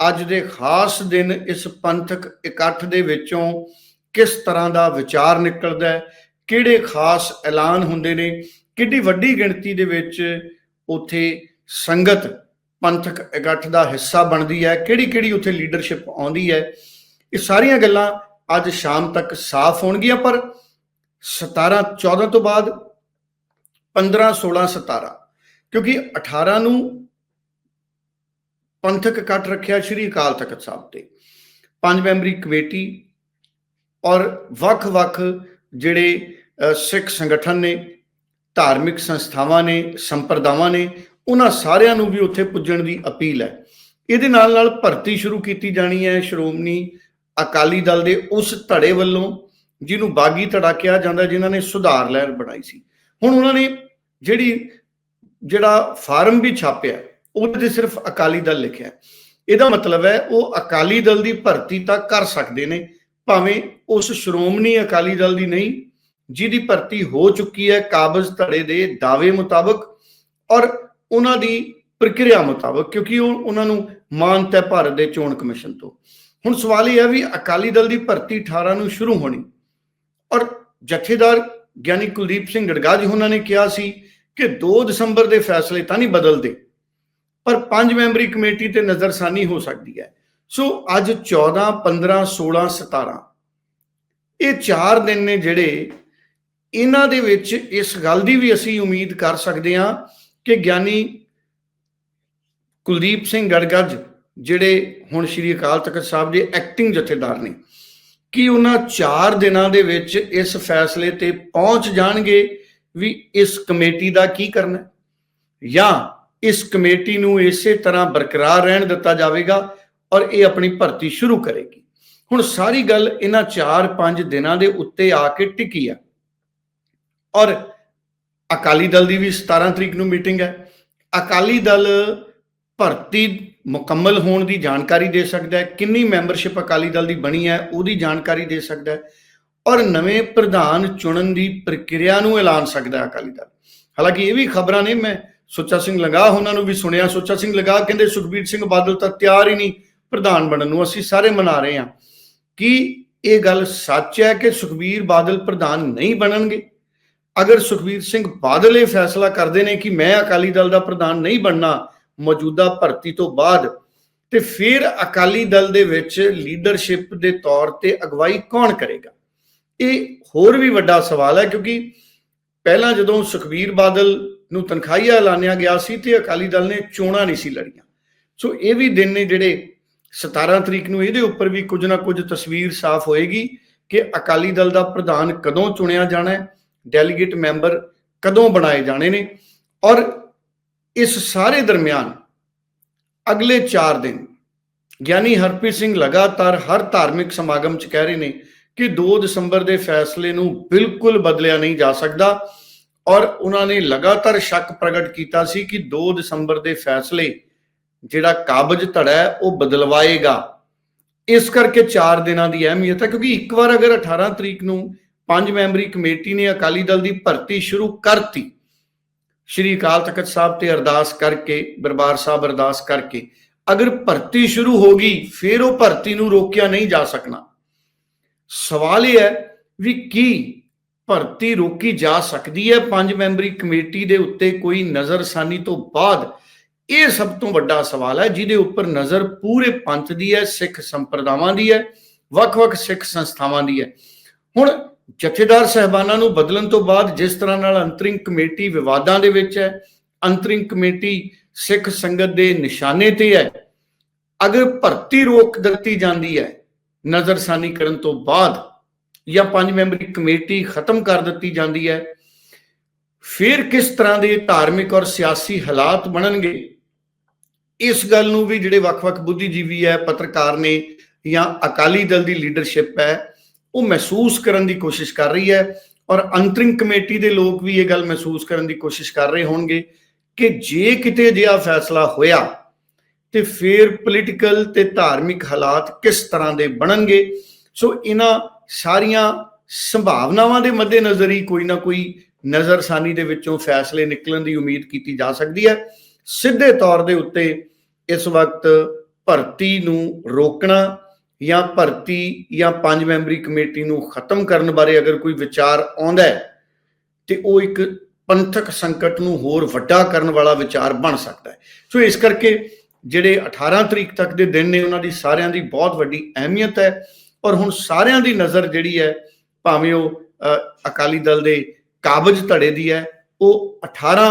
ਅੱਜ ਦੇ ਖਾਸ ਦਿਨ ਇਸ ਪੰਥਕ ਇਕੱਠ ਦੇ ਵਿੱਚੋਂ ਕਿਸ ਤਰ੍ਹਾਂ ਦਾ ਵਿਚਾਰ ਨਿਕਲਦਾ ਹੈ, ਕਿਹੜੇ ਖਾਸ ਐਲਾਨ ਹੁੰਦੇ ਨੇ, ਕਿੱਡੀ ਵੱਡੀ ਗਿਣਤੀ ਦੇ ਵਿੱਚ ਉੱਥੇ ਸੰਗਤ ਪੰਥਕ ਇਕੱਠ ਦਾ ਹਿੱਸਾ ਬਣਦੀ ਹੈ ਕਿਹੜੀ ਕਿਹੜੀ ਉੱਥੇ ਲੀਡਰਸ਼ਿਪ ਆਉਂਦੀ ਹੈ, ਇਹ ਸਾਰੀਆਂ ਗੱਲਾਂ ਅੱਜ ਸ਼ਾਮ ਤੱਕ ਸਾਫ਼ ਹੋਣਗੀਆਂ, ਪਰ 17 14 ਤੋਂ ਬਾਅਦ 15 16 17 ਕਿਉਂਕਿ 18 ਨੂੰ ਪੰਥਕ ਇਕੱਠ ਰੱਖਿਆ ਸ਼੍ਰੀ ਅਕਾਲ ਤਖਤ ਸਾਹਿਬ ਤੇ। ਪੰਜ ਮੈਂਬਰੀ ਕਮੇਟੀ ਔਰ ਵੱਖ-ਵੱਖ ਜਿਹੜੇ ਸਿੱਖ ਸੰਗਠਨ ਨੇ, ਧਾਰਮਿਕ ਸੰਸਥਾਵਾਂ ਨੇ, ਸੰਪਰਦਾਵਾਂ ਨੇ, ਉਹਨਾਂ ਸਾਰਿਆਂ ਨੂੰ ਵੀ ਉੱਥੇ ਪੁੱਜਣ ਦੀ ਅਪੀਲ ਹੈ। ਇਹਦੇ ਨਾਲ ਨਾਲ ਭਰਤੀ ਸ਼ੁਰੂ ਕੀਤੀ ਜਾਣੀ ਹੈ ਸ਼੍ਰੋਮਣੀ ਅਕਾਲੀ ਦਲ ਦੇ ਉਸ ਧੜੇ ਵੱਲੋਂ, ਜਿਹਨੂੰ ਬਾਗੀ ਧੜਾ ਕਿਹਾ ਜਾਂਦਾ, ਜਿਨ੍ਹਾਂ ਨੇ ਸੁਧਾਰ ਲਹਿਰ ਬਣਾਈ ਸੀ। ਹੁਣ ਉਹਨਾਂ ਨੇ ਜਿਹੜੀ, ਜਿਹੜਾ ਫਾਰਮ ਵੀ ਛਾਪਿਆ ਉਹਦੇ ਤੇ ਸਿਰਫ ਅਕਾਲੀ ਦਲ ਲਿਖਿਆ ਇਹਦਾ ਮਤਲਬ ਹੈ ਉਹ ਅਕਾਲੀ ਦਲ ਦੀ ਭਰਤੀ ਤਾਂ ਕਰ ਸਕਦੇ ਨੇ, ਭਾਵੇਂ ਉਸ ਸ਼੍ਰੋਮਣੀ ਅਕਾਲੀ ਦਲ ਦੀ ਨਹੀਂ, ਜਿਹਦੀ ਭਰਤੀ ਹੋ ਚੁੱਕੀ ਹੈ ਕਾਬਜ਼ ਧੜੇ ਦੇ ਦਾਅਵੇ ਮੁਤਾਬਕ ਔਰ ਉਹਨਾਂ ਦੀ ਪ੍ਰਕਿਰਿਆ ਮੁਤਾਬਕ, ਕਿਉਂਕਿ ਉਹ ਉਹਨਾਂ ਨੂੰ ਮਾਨਤਾ ਹੈ ਭਾਰਤ ਦੇ ਚੋਣ ਕਮਿਸ਼ਨ ਤੋਂ। ਹੁਣ ਸਵਾਲ ਇਹ ਹੈ ਵੀ ਅਕਾਲੀ ਦਲ ਦੀ ਭਰਤੀ 18 ਨੂੰ ਸ਼ੁਰੂ ਹੋਣੀ ਔਰ ਜਥੇਦਾਰ ਗਿਆਨੀ ਕੁਲਦੀਪ ਸਿੰਘ ਗੜਗਾ ਜੀ ਉਹਨਾਂ ਨੇ ਕਿਹਾ ਸੀ ਕਿ 2 ਦਸੰਬਰ ਦੇ ਫੈਸਲੇ ਤਾਂ ਨਹੀਂ ਬਦਲਦੇ। ਪਰ ਪੰਜ ਮੈਂਬਰੀ ਕਮੇਟੀ ਤੇ ਨਜ਼ਰਸਾਨੀ ਹੋ ਸਕਦੀ ਹੈ। ਸੋ ਅੱਜ 14 15 16 17 ਇਹ ਚਾਰ ਦਿਨ ਨੇ ਜਿਹੜੇ ਇਹਨਾਂ ਦੇ ਵਿੱਚ ਇਸ ਗੱਲ ਦੀ ਵੀ ਅਸੀਂ ਉਮੀਦ ਕਰ ਸਕਦੇ ਹਾਂ ਕਿ ਗਿਆਨੀ ਕੁਲਦੀਪ ਸਿੰਘ ਗੜਗੜ ਜਿਹੜੇ ਹੁਣ ਸ਼੍ਰੀ ਅਕਾਲ ਤਖਤ ਸਾਹਿਬ ਦੇ ਐਕਟਿੰਗ ਜਥੇਦਾਰ ਨੇ, ਕਿ ਉਹਨਾਂ 4 ਦਿਨਾਂ ਦੇ ਵਿੱਚ ਇਸ ਫੈਸਲੇ ਤੇ ਪਹੁੰਚ ਜਾਣਗੇ ਵੀ ਇਸ ਕਮੇਟੀ ਦਾ ਕੀ ਕਰਨਾ ਜਾਂ ਇਸ ਕਮੇਟੀ ਨੂੰ ਇਸੇ ਤਰ੍ਹਾਂ ਬਰਕਰਾਰ ਰਹਿਣ ਦਿੱਤਾ ਜਾਵੇਗਾ ਔਰ ਇਹ ਆਪਣੀ ਭਰਤੀ ਸ਼ੁਰੂ ਕਰੇਗੀ। ਹੁਣ ਸਾਰੀ ਗੱਲ ਇਹਨਾਂ 4-5 ਦਿਨਾਂ ਦੇ ਉੱਤੇ ਆ ਕੇ ਟਿਕੀ ਆ। ਔਰ ਅਕਾਲੀ ਦਲ ਦੀ ਵੀ 17 ਤਰੀਕ ਨੂੰ ਮੀਟਿੰਗ ਹੈ। ਅਕਾਲੀ ਦਲ ਭਰਤੀ ਮੁਕੰਮਲ ਹੋਣ ਦੀ ਜਾਣਕਾਰੀ ਦੇ ਸਕਦਾ ਹੈ। ਕਿੰਨੀ ਮੈਂਬਰਸ਼ਿਪ ਅਕਾਲੀ ਦਲ ਦੀ ਬਣੀ ਹੈ ਉਹਦੀ ਜਾਣਕਾਰੀ ਦੇ ਸਕਦਾ ਹੈ। ਔਰ ਨਵੇਂ ਪ੍ਰਧਾਨ ਚੁਣਨ ਦੀ ਪ੍ਰਕਿਰਿਆ ਨੂੰ ਐਲਾਨ ਸਕਦਾ ਹੈ ਅਕਾਲੀ ਦਲ। ਹਾਲਾਂਕਿ ਇਹ ਵੀ ਖਬਰਾਂ ਨੇ, ਮੈਂ ਸੁੱਚਾ ਸਿੰਘ ਲਗਾ ਉਹਨਾਂ ਨੂੰ ਵੀ ਸੁਣਿਆ। ਸੁੱਚਾ ਸਿੰਘ ਲਗਾ ਕਹਿੰਦੇ, ਸੁਖਬੀਰ ਸਿੰਘ ਬਾਦਲ ਤਾਂ ਤਿਆਰ ਹੀ ਨਹੀਂ ਪ੍ਰਧਾਨ ਬਣਨ ਨੂੰ। ਅਸੀਂ ਸਾਰੇ ਮਨਾ ਰਹੇ ਹਾਂ। ਕਿ ਇਹ ਗੱਲ ਸੱਚ ਹੈ ਕਿ ਸੁਖਬੀਰ ਬਾਦਲ ਪ੍ਰਧਾਨ ਨਹੀਂ ਬਣਨਗੇ? ਅਗਰ ਸੁਖਬੀਰ ਸਿੰਘ ਬਾਦਲ ਇਹ ਫੈਸਲਾ ਕਰਦੇ ਨੇ ਕਿ ਮੈਂ ਅਕਾਲੀ ਦਲ ਦਾ ਪ੍ਰਧਾਨ ਨਹੀਂ ਬਣਨਾ, ਮੌਜੂਦਾ ਭਰਤੀ ਤੋਂ ਬਾਅਦ, ਤੇ ਫਿਰ ਅਕਾਲੀ ਦਲ ਦੇ ਵਿੱਚ ਲੀਡਰਸ਼ਿਪ ਦੇ ਤੌਰ ਤੇ ਅਗਵਾਈ ਕੌਣ ਕਰੇਗਾ? ਇਹ ਹੋਰ ਵੀ ਵੱਡਾ ਸਵਾਲ ਹੈ ਕਿਉਂਕਿ ਪਹਿਲਾਂ ਜਦੋਂ ਸੁਖਬੀਰ ਬਾਦਲ ਨੂੰ ਤਨਖਾਹੀਆ ਐਲਾਨਿਆ ਗਿਆ ਸੀ ਤੇ ਅਕਾਲੀ ਦਲ ਨੇ ਚੋਣਾਂ ਨਹੀਂ ਸੀ ਲੜੀਆਂ। ਸੋ ਇਹ ਵੀ ਦਿਨ ਨੇ ਜਿਹੜੇ 17 ਤਰੀਕ ਨੂੰ ਇਹਦੇ ਉੱਪਰ ਵੀ ਕੁਝ ਨਾ ਕੁਝ ਤਸਵੀਰ ਸਾਫ਼ ਹੋਏਗੀ ਕਿ ਅਕਾਲੀ ਦਲ ਦਾ ਪ੍ਰਧਾਨ ਕਦੋਂ ਚੁਣਿਆ ਜਾਣਾ ਹੈ, ਡੈਲੀਗੇਟ ਮੈਂਬਰ ਕਦੋਂ ਬਣਾਏ ਜਾਣੇ ਨੇ ਔਰ ਇਸ ਸਾਰੇ ਦਰਮਿਆਨ ਅਗਲੇ 4 ਦਿਨ ਗਿਆਨੀ ਹਰਪ੍ਰੀਤ ਸਿੰਘ ਲਗਾਤਾਰ ਹਰ ਧਾਰਮਿਕ ਸਮਾਗਮ 'ਚ ਕਹਿ ਰਹੇ ਨੇ ਕਿ 2 ਦਸੰਬਰ ਦੇ ਫੈਸਲੇ ਨੂੰ ਬਿਲਕੁਲ ਬਦਲਿਆ ਨਹੀਂ ਜਾ ਸਕਦਾ। ਔਰ ਉਹਨਾਂ ਨੇ ਲਗਾਤਾਰ ਸ਼ੱਕ ਪ੍ਰਗਟ ਕੀਤਾ ਸੀ ਕਿ 2 ਦਸੰਬਰ ਦੇ ਫੈਸਲੇ ਜਿਹੜਾ ਕਾਬਜ ਧੜਾ ਹੈ, ਉਹ ਬਦਲਵਾਏਗਾ। ਇਸ ਕਰਕੇ 4 ਦਿਨਾਂ ਦੀ ਅਹਿਮੀਅਤ ਹੈ, ਕਿਉਂਕਿ ਇੱਕ ਵਾਰ ਅਗਰ 18 ਤਰੀਕ ਨੂੰ ਪੰਜ ਮੈਂਬਰੀ ਕਮੇਟੀ ਨੇ ਅਕਾਲੀ ਦਲ ਦੀ ਭਰਤੀ ਸ਼ੁਰੂ ਕਰਤੀ, ਸ਼੍ਰੀ ਅਕਾਲ ਤਖਤ ਸਾਹਿਬ ਤੇ ਅਰਦਾਸ ਕਰਕੇ, ਦਰਬਾਰ ਸਾਹਿਬ ਅਰਦਾਸ ਕਰਕੇ, ਅਗਰ ਭਰਤੀ ਸ਼ੁਰੂ ਹੋ ਗਈ, ਫਿਰ ਉਹ ਭਰਤੀ ਨੂੰ ਰੋਕਿਆ ਨਹੀਂ ਜਾ ਸਕਣਾ। ਸਵਾਲ ਇਹ ਹੈ ਵੀ ਕੀ ਭਰਤੀ ਰੋਕੀ ਜਾ ਸਕਦੀ ਹੈ। ਪੰਜ ਮੈਂਬਰੀ ਕਮੇਟੀ ਦੇ ਉੱਤੇ ਕੋਈ ਨਜ਼ਰਸਾਨੀ ਤੋਂ ਬਾਅਦ ਇਹ ਸਭ ਤੋਂ ਵੱਡਾ ਸਵਾਲ ਹੈ, ਜਿਹਦੇ ਉੱਪਰ ਨਜ਼ਰ ਪੂਰੇ ਪੰਥ ਦੀ ਹੈ, ਸਿੱਖ ਸੰਪਰਦਾਵਾਂ ਦੀ ਹੈ, ਵੱਖ-ਵੱਖ ਸਿੱਖ ਸੰਸਥਾਵਾਂ ਦੀ ਹੈ। ਹੁਣ ਜਥੇਦਾਰ ਸਹਿਬਾਨਾਂ ਨੂੰ ਬਦਲਣ ਤੋਂ ਬਾਅਦ ਜਿਸ ਤਰ੍ਹਾਂ ਨਾਲ ਅੰਤਰਿੰਗ ਕਮੇਟੀ ਵਿਵਾਦਾਂ ਦੇ ਵਿੱਚ ਹੈ, ਅੰਤਰਿੰਗ ਕਮੇਟੀ ਸਿੱਖ ਸੰਗਤ ਦੇ ਨਿਸ਼ਾਨੇ ਤੇ ਹੈ। ਅਗਰ ਭਰਤੀ ਰੋਕ ਦਿੱਤੀ ਜਾਂਦੀ ਹੈ, ਨਜ਼ਰਸਾਨੀ ਕਰਨ ਤੋਂ ਬਾਅਦ ਜਾਂ ਪੰਜ ਮੈਂਬਰੀ ਕਮੇਟੀ ਖਤਮ ਕਰ ਦਿੱਤੀ ਜਾਂਦੀ ਹੈ, ਫਿਰ ਕਿਸ ਤਰ੍ਹਾਂ ਦੇ ਧਾਰਮਿਕ ਔਰ ਸਿਆਸੀ ਹਾਲਾਤ ਬਣਨਗੇ? ਇਸ ਗੱਲ ਨੂੰ ਵੀ ਜਿਹੜੇ ਵੱਖ-ਵੱਖ ਬੁੱਧੀਜੀਵੀ ਹੈ, ਪੱਤਰਕਾਰ ਨੇ ਜਾਂ ਅਕਾਲੀ ਦਲ ਦੀ ਲੀਡਰਸ਼ਿਪ ਹੈ, ਉਹ ਮਹਿਸੂਸ ਕਰਨ ਦੀ ਕੋਸ਼ਿਸ਼ ਕਰ ਰਹੀ ਹੈ ਔਰ ਅੰਤਰਿੰਗ ਕਮੇਟੀ ਦੇ ਲੋਕ ਵੀ ਇਹ ਗੱਲ ਮਹਿਸੂਸ ਕਰਨ ਦੀ ਕੋਸ਼ਿਸ਼ ਕਰ ਰਹੇ ਹੋਣਗੇ ਕਿ ਜੇ ਕਿਤੇ ਅਜਿਹਾ ਫੈਸਲਾ ਹੋਇਆ, ਤੇ ਫਿਰ ਪੋਲੀਟੀਕਲ ਤੇ ਧਾਰਮਿਕ ਹਾਲਾਤ ਕਿਸ ਤਰ੍ਹਾਂ ਦੇ ਬਣਨਗੇ? ਸੋ ਇਹਨਾਂ ਸਾਰੀਆਂ ਸੰਭਾਵਨਾਵਾਂ ਦੇ ਮੱਦੇਨਜ਼ਰ ਹੀ ਕੋਈ ਨਾ ਕੋਈ ਨਜ਼ਰਸਾਨੀ ਦੇ ਵਿੱਚੋਂ ਫੈਸਲੇ ਨਿਕਲਣ ਦੀ ਉਮੀਦ ਕੀਤੀ ਜਾ ਸਕਦੀ ਹੈ। ਸਿੱਧੇ ਤੌਰ ਦੇ ਉੱਤੇ ਇਸ ਵਕਤ ਭਰਤੀ ਨੂੰ ਰੋਕਣਾ ਜਾਂ ਭਰਤੀ ਜਾਂ ਪੰਜ ਮੈਂਬਰੀ ਕਮੇਟੀ ਨੂੰ ਖਤਮ ਕਰਨ ਬਾਰੇ ਅਗਰ ਕੋਈ ਵਿਚਾਰ ਆਉਂਦਾ ਹੈ, ਤੇ ਉਹ ਇੱਕ ਪੰਥਕ ਸੰਕਟ ਨੂੰ ਹੋਰ ਵੱਡਾ ਕਰਨ ਵਾਲਾ ਵਿਚਾਰ ਬਣ ਸਕਦਾ ਹੈ। ਸੋ ਇਸ ਕਰਕੇ ਜਿਹੜੇ 18 ਤਰੀਕ ਤੱਕ ਦੇ ਦਿਨ ਨੇ, ਉਹਨਾਂ ਦੀ ਸਾਰਿਆਂ ਦੀ ਬਹੁਤ ਵੱਡੀ ਅਹਿਮੀਅਤ ਹੈ। ਔਰ ਹੁਣ ਸਾਰਿਆਂ ਦੀ ਨਜ਼ਰ ਜਿਹੜੀ ਹੈ, ਭਾਵੇਂ ਉਹ ਅਕਾਲੀ ਦਲ ਦੇ ਕਾਬਜ ਧੜੇ ਦੀ ਹੈ, ਉਹ 18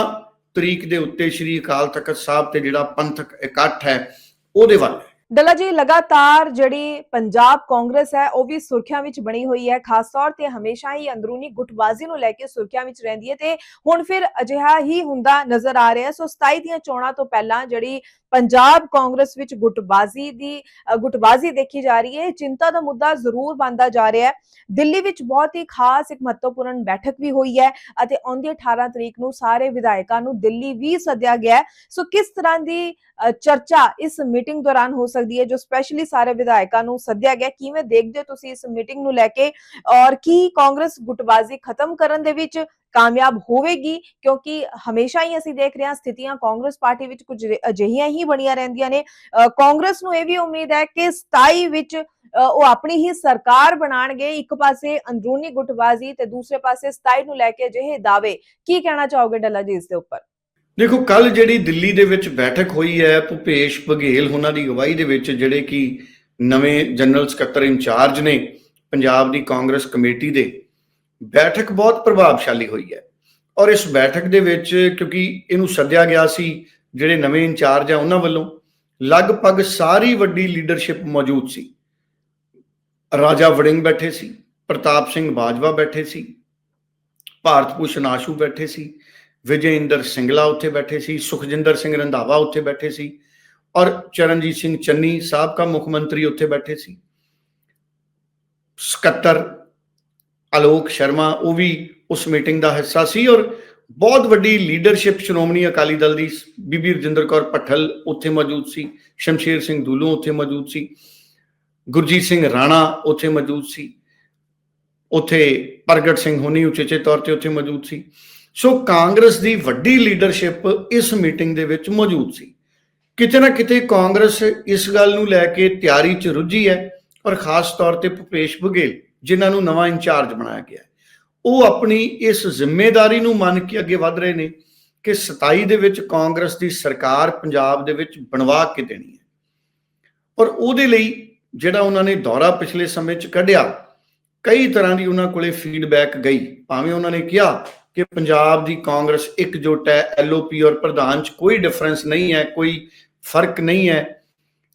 ਤਰੀਕ ਦੇ ਉੱਤੇ ਸ੍ਰੀ ਅਕਾਲ ਤਖਤ ਸਾਹਿਬ ਤੇ ਜਿਹੜਾ ਪੰਥਕ ਇਕੱਠ ਹੈ, ਉਹਦੇ ਵੱਲ ਡੱਲਾ ਜੀ, ਲਗਾਤਾਰ ਜਿਹੜੀ ਪੰਜਾਬ ਕਾਂਗਰਸ ਹੈ, ਉਹ ਵੀ ਸੁਰਖੀਆਂ ਵਿੱਚ ਬਣੀ ਹੋਈ ਹੈ, ਖਾਸ ਤੌਰ ਤੇ ਹਮੇਸ਼ਾ ਹੀ ਅੰਦਰੂਨੀ ਗੁੱਟਬਾਜ਼ੀ ਨੂੰ ਲੈ ਕੇ ਸੁਰਖੀਆਂ ਵਿੱਚ ਰਹਿੰਦੀ ਹੈ ਤੇ ਹੁਣ ਫਿਰ ਅਜਿਹਾ ਹੀ ਹੁੰਦਾ ਨਜ਼ਰ ਆ ਰਿਹਾ ਸੋ 27 ਦੀਆਂ ਚੋਣਾਂ ਤੋਂ ਪਹਿਲਾਂ ਜਿਹੜੀ ਪੰਜਾਬ ਕਾਂਗਰਸ ਵਿੱਚ ਗੁੱਟਬਾਜ਼ੀ ਦੀ ਗੁੱਟਬਾਜ਼ੀ ਦੇਖੀ ਜਾ ਰਹੀ ਹੈ। ਚਿੰਤਾ ਦਾ ਮੁੱਦਾ ਜ਼ਰੂਰ ਬਣਦਾ ਜਾ ਰਿਹਾ ਹੈ। ਦਿੱਲੀ ਵਿੱਚ ਬਹੁਤ ਹੀ ਖਾਸ ਇੱਕ ਮਹੱਤਵਪੂਰਨ ਬੈਠਕ ਵੀ ਹੋਈ ਹੈ ਅਤੇ ਆਉਂਦੀ 18 ਤਰੀਕ ਨੂੰ ਸਾਰੇ ਵਿਧਾਇਕਾਂ ਨੂੰ ਦਿੱਲੀ ਵੀ ਸੱਦਿਆ ਗਿਆ ਹੈ। ਸੋ ਕਿਸ ਤਰ੍ਹਾਂ ਦੀ ਚਰਚਾ ਇਸ ਮੀਟਿੰਗ ਦੌਰਾਨ ਹੋ ਸਕਦੀ ਹੈ, ਜੋ ਸਪੈਸ਼ਲੀ ਸਾਰੇ ਵਿਧਾਇਕਾਂ ਨੂੰ ਸੱਦਿਆ ਗਿਆ ਕਿਵੇਂ ਦੇਖਦੇ ਹੋ ਤੁਸੀਂ ਇਸ ਮੀਟਿੰਗ ਨੂੰ ਲੈ ਕੇ? ਔਰ ਕੀ ਕਾਂਗਰਸ ਗੁੱਟਬਾਜ਼ੀ ਖਤਮ ਕਰਨ ਦੇ ਵਿੱਚ ਕਾਮਯਾਬ ਹੋਵੇਗੀ, ਕਿਉਂਕਿ ਹਮੇਸ਼ਾ ਹੀ ਅਸੀਂ ਦੇਖ ਰਹੇ ਹਾਂ ਸਥਿਤੀਆਂ ਕਾਂਗਰਸ ਪਾਰਟੀ ਵਿੱਚ ਕੁਝ ਅਜਿਹੀਆਂ ਹੀ ਬਣੀਆਂ ਰਹਿੰਦੀਆਂ ਨੇ। ਕਾਂਗਰਸ ਨੂੰ ਇਹ ਵੀ ਉਮੀਦ ਹੈ ਕਿ 27 ਵਿੱਚ ਉਹ ਆਪਣੀ ਹੀ ਸਰਕਾਰ ਬਣਾਣਗੇ। ਇੱਕ ਪਾਸੇ ਅੰਦਰੂਨੀ ਗੁੱਟਬਾਜ਼ੀ ਤੇ ਦੂਸਰੇ ਪਾਸੇ 27 ਨੂੰ ਲੈ ਕੇ ਅਜਿਹੇ ਦਾਅਵੇ। ਕੀ ਕਹਿਣਾ ਚਾਹੋਗੇ ਡੱਲਾ ਜੀ ਇਸ ਦੇ ਉੱਪਰ? ਦੇਖੋ ਕੱਲ ਜਿਹੜੀ ਦਿੱਲੀ ਦੇ ਵਿੱਚ ਬੈਠਕ ਹੋਈ ਹੈ, ਭੁਪੇਸ਼ ਬਘੇਲ ਉਹਨਾਂ ਦੀ ਅਗਵਾਈ ਦੇ ਵਿੱਚ, ਜਿਹੜੇ ਕਿ ਨਵੇਂ ਜਨਰਲ ਸਕੱਤਰ ਇੰਚਾਰਜ ਨੇ ਪੰਜਾਬ ਦੀ ਕਾਂਗਰਸ ਕਮੇਟੀ ਦੇ ਬੈਠਕ ਬਹੁਤ ਪ੍ਰਭਾਵਸ਼ਾਲੀ ਹੋਈ ਹੈ। ਔਰ ਇਸ ਬੈਠਕ ਦੇ ਵਿੱਚ ਕਿਉਂਕਿ ਇਹਨੂੰ ਸੱਦਿਆ ਗਿਆ ਸੀ, ਜਿਹੜੇ ਨਵੇਂ ਇੰਚਾਰਜ ਆ ਉਹਨਾਂ ਵੱਲੋਂ, ਲਗਭਗ ਸਾਰੀ ਵੱਡੀ ਲੀਡਰਸ਼ਿਪ ਮੌਜੂਦ ਸੀ। ਰਾਜਾ ਵੜਿੰਗ ਬੈਠੇ ਸੀ, ਪ੍ਰਤਾਪ ਸਿੰਘ ਬਾਜਵਾ ਬੈਠੇ ਸੀ, ਭਾਰਤ ਭੂਸ਼ਣ ਆਸ਼ੂ ਬੈਠੇ ਸੀ ਵਿਜੇ ਇੰਦਰ ਸਿੰਗਲਾ ਉੱਥੇ ਬੈਠੇ ਸੀ, ਸੁਖਜਿੰਦਰ ਸਿੰਘ ਰੰਧਾਵਾ ਉੱਥੇ ਬੈਠੇ ਸੀ, ਔਰ ਚਰਨਜੀਤ ਸਿੰਘ ਚੰਨੀ, ਸਾਬਕਾ ਮੁੱਖ ਮੰਤਰੀ ਉੱਥੇ ਬੈਠੇ ਸੀ। ਸਕੱਤਰ ਆਲੋਕ ਸ਼ਰਮਾ, ਉਹ ਵੀ ਉਸ ਮੀਟਿੰਗ ਦਾ ਹਿੱਸਾ ਸੀ ਔਰ ਬਹੁਤ ਵੱਡੀ ਲੀਡਰਸ਼ਿਪ ਸ਼੍ਰੋਮਣੀ ਅਕਾਲੀ ਦਲ ਦੀ ਬੀਬੀ ਰਜਿੰਦਰ ਕੌਰ ਪੱਠਲ ਉੱਥੇ ਮੌਜੂਦ ਸੀ, ਸ਼ਮਸ਼ੀਰ ਸਿੰਘ ਦੂਲੂ ਉੱਥੇ ਮੌਜੂਦ ਸੀ, ਗੁਰਜੀਤ ਸਿੰਘ ਰਾਣਾ ਉੱਥੇ ਮੌਜੂਦ ਸੀ, ਉੱਥੇ ਪ੍ਰਗਟ ਸਿੰਘ ਹੋਣੀ ਉਚੇਚੇ ਤੌਰ ਤੇ ਉੱਥੇ ਮੌਜੂਦ ਸੀ। ਸੋ ਕਾਂਗਰਸ ਦੀ ਵੱਡੀ ਲੀਡਰਸ਼ਿਪ ਇਸ ਮੀਟਿੰਗ ਦੇ ਵਿੱਚ ਮੌਜੂਦ ਸੀ। ਕਿਤੇ ਨਾ ਕਿਤੇ ਕਾਂਗਰਸ ਇਸ ਗੱਲ ਨੂੰ ਲੈ ਕੇ ਤਿਆਰੀ 'ਚ ਰੁੱਝੀ ਹੈ ਔਰ ਖਾਸ ਤੌਰ ਤੇ ਭੁਪੇਸ਼ ਬਘੇਲ ਜਿਨ੍ਹਾਂ ਨੂੰ ਨਵਾਂ ਇੰਚਾਰਜ ਬਣਾਇਆ ਗਿਆ ਉਹ ਆਪਣੀ ਇਸ ਜ਼ਿੰਮੇਵਾਰੀ ਨੂੰ ਮੰਨ ਕੇ ਅੱਗੇ ਵਧ ਰਹੇ ਨੇ ਕਿ 27 ਦੇ ਵਿੱਚ ਕਾਂਗਰਸ ਦੀ ਸਰਕਾਰ ਪੰਜਾਬ ਦੇ ਵਿੱਚ ਬਣਵਾ ਕੇ ਦੇਣੀ ਹੈ। ਔਰ ਉਹਦੇ ਲਈ ਜਿਹੜਾ ਉਹਨਾਂ ਨੇ ਦੌਰਾ ਪਿਛਲੇ ਸਮੇਂ 'ਚ ਕੱਢਿਆ, ਕਈ ਤਰ੍ਹਾਂ ਦੀ ਉਹਨਾਂ ਕੋਲੇ ਫੀਡਬੈਕ ਗਈ। ਭਾਵੇਂ ਉਹਨਾਂ ਨੇ ਕਿਹਾ ਕਿ ਪੰਜਾਬ ਦੀ ਕਾਂਗਰਸ ਇਕਜੁੱਟ ਹੈ ਐਲਓਪੀ ਔਰ ਪ੍ਰਧਾਨ 'ਚ ਕੋਈ ਡਿਫਰੈਂਸ ਨਹੀਂ ਹੈ, ਕੋਈ ਫ਼ਰਕ ਨਹੀਂ ਹੈ।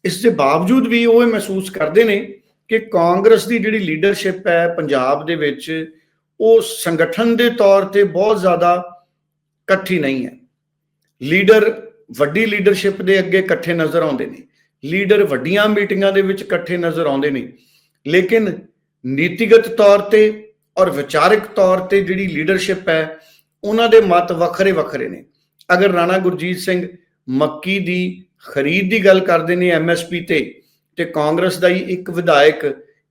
ਇਸ ਦੇ ਬਾਵਜੂਦ ਵੀ ਉਹ ਇਹ ਮਹਿਸੂਸ ਕਰਦੇ ਨੇ ਕਿ ਕਾਂਗਰਸ ਦੀ ਜਿਹੜੀ ਲੀਡਰਸ਼ਿਪ ਹੈ ਪੰਜਾਬ ਦੇ ਵਿੱਚ, ਉਹ ਸੰਗਠਨ ਦੇ ਤੌਰ ਤੇ ਬਹੁਤ ਜ਼ਿਆਦਾ ਇਕੱਠੀ ਨਹੀਂ ਹੈ। ਲੀਡਰ ਵੱਡੀ ਲੀਡਰਸ਼ਿਪ ਦੇ ਅੱਗੇ ਇਕੱਠੇ ਨਜ਼ਰ ਆਉਂਦੇ ਨੇ। ਲੀਡਰ ਵੱਡੀਆਂ ਮੀਟਿੰਗਾਂ ਦੇ ਵਿੱਚ ਇਕੱਠੇ ਨਜ਼ਰ ਆਉਂਦੇ ਨੇ। ਲੇਕਿਨ ਨੀਤੀਗਤ ਤੌਰ ਤੇ ਔਰ ਵਿਚਾਰਕ ਤੌਰ ਤੇ ਜਿਹੜੀ ਲੀਡਰਸ਼ਿਪ ਹੈ, ਉਹਨਾਂ ਦੇ ਮਤ ਵੱਖਰੇ ਵੱਖਰੇ ਨੇ। ਅਗਰ ਰਾਣਾ ਗੁਰਜੀਤ ਸਿੰਘ ਮੱਕੀ ਦੀ ਖਰੀਦ ਦੀ ਗੱਲ ਕਰਦੇ ਨੇ ਐਮਐਸਪੀ ਤੇ ਤੇ ਕਾਂਗਰਸ ਦਾ ਹੀ ਇੱਕ ਵਿਧਾਇਕ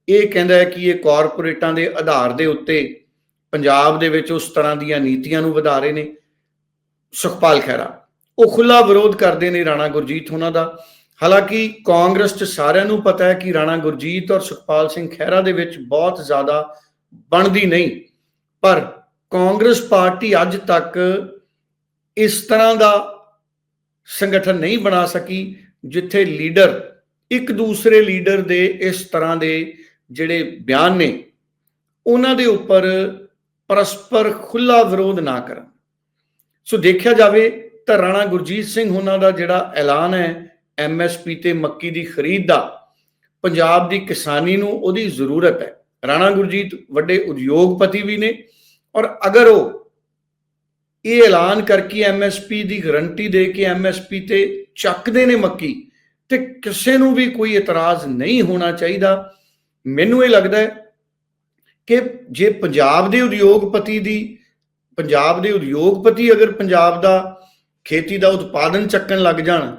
ਇਹ ਕਹਿੰਦਾ ਹੈ ਕਿ ਇਹ ਕਾਰਪੋਰੇਟਾਂ ਦੇ ਆਧਾਰ ਦੇ ਉੱਤੇ ਪੰਜਾਬ ਦੇ ਵਿੱਚ ਉਸ ਤਰ੍ਹਾਂ ਦੀਆਂ ਨੀਤੀਆਂ ਨੂੰ ਵਧਾ ਰਹੇ ਨੇ। ਸੁਖਪਾਲ ਖਹਿਰਾ, ਉਹ ਖੁੱਲਾ ਵਿਰੋਧ ਕਰਦੇ ਨੇ ਰਾਣਾ ਗੁਰਜੀਤ ਉਹਨਾਂ ਦਾ। ਹਾਲਾਂਕਿ ਕਾਂਗਰਸ 'ਚ ਸਾਰਿਆਂ ਨੂੰ ਪਤਾ ਹੈ ਕਿ ਰਾਣਾ ਗੁਰਜੀਤ ਔਰ ਸੁਖਪਾਲ ਸਿੰਘ ਖਹਿਰਾ ਦੇ ਵਿੱਚ ਬਹੁਤ ਜ਼ਿਆਦਾ ਬਣਦੀ ਨਹੀਂ। ਪਰ ਕਾਂਗਰਸ ਪਾਰਟੀ ਅੱਜ ਤੱਕ ਇਸ ਤਰ੍ਹਾਂ ਦਾ ਸੰਗਠਨ ਨਹੀਂ ਬਣਾ ਸਕੀ ਜਿੱਥੇ ਲੀਡਰ ਇੱਕ ਦੂਸਰੇ ਲੀਡਰ ਦੇ ਇਸ ਤਰ੍ਹਾਂ ਦੇ ਜਿਹੜੇ ਬਿਆਨ ਨੇ, ਉਹਨਾਂ ਦੇ ਉੱਪਰ ਪਰਸਪਰ ਖੁੱਲਾ ਵਿਰੋਧ ਨਾ ਕਰਨ। ਸੋ ਦੇਖਿਆ ਜਾਵੇ ਤਾਂ ਰਾਣਾ ਗੁਰਜੀਤ ਸਿੰਘ ਉਹਨਾਂ ਦਾ ਜਿਹੜਾ ਐਲਾਨ ਹੈ ਐਮਐਸਪੀ ਤੇ ਮੱਕੀ ਦੀ ਖਰੀਦ ਦਾ, ਪੰਜਾਬ ਦੀ ਕਿਸਾਨੀ ਨੂੰ ਉਹਦੀ ਜ਼ਰੂਰਤ ਹੈ। ਰਾਣਾ ਗੁਰਜੀਤ ਵੱਡੇ ਉਦਯੋਗਪਤੀ ਵੀ ਨੇ ਔਰ ਅਗਰ ਉਹ ਇਹ ਐਲਾਨ ਕਰਕੇ ਐਮਐਸਪੀ ਦੀ ਗਾਰੰਟੀ ਦੇ ਕੇ ਐਮਐਸਪੀ ਤੇ ਚੱਕਦੇ ਨੇ ਮੱਕੀ ਤੇ ਕਿਸੇ ਨੂੰ ਵੀ ਕੋਈ ਇਤਰਾਜ਼ ਨਹੀਂ ਹੋਣਾ ਚਾਹੀਦਾ। ਮੈਨੂੰ ਇਹ ਲੱਗਦਾ ਹੈ ਕਿ ਜੇ ਪੰਜਾਬ ਦੇ ਉਦਯੋਗਪਤੀ ਦੀ, ਪੰਜਾਬ ਦੇ ਉਦਯੋਗਪਤੀ ਅਗਰ ਪੰਜਾਬ ਦਾ ਖੇਤੀ ਦਾ ਉਤਪਾਦਨ ਚੱਕਣ ਲੱਗ ਜਾਣ,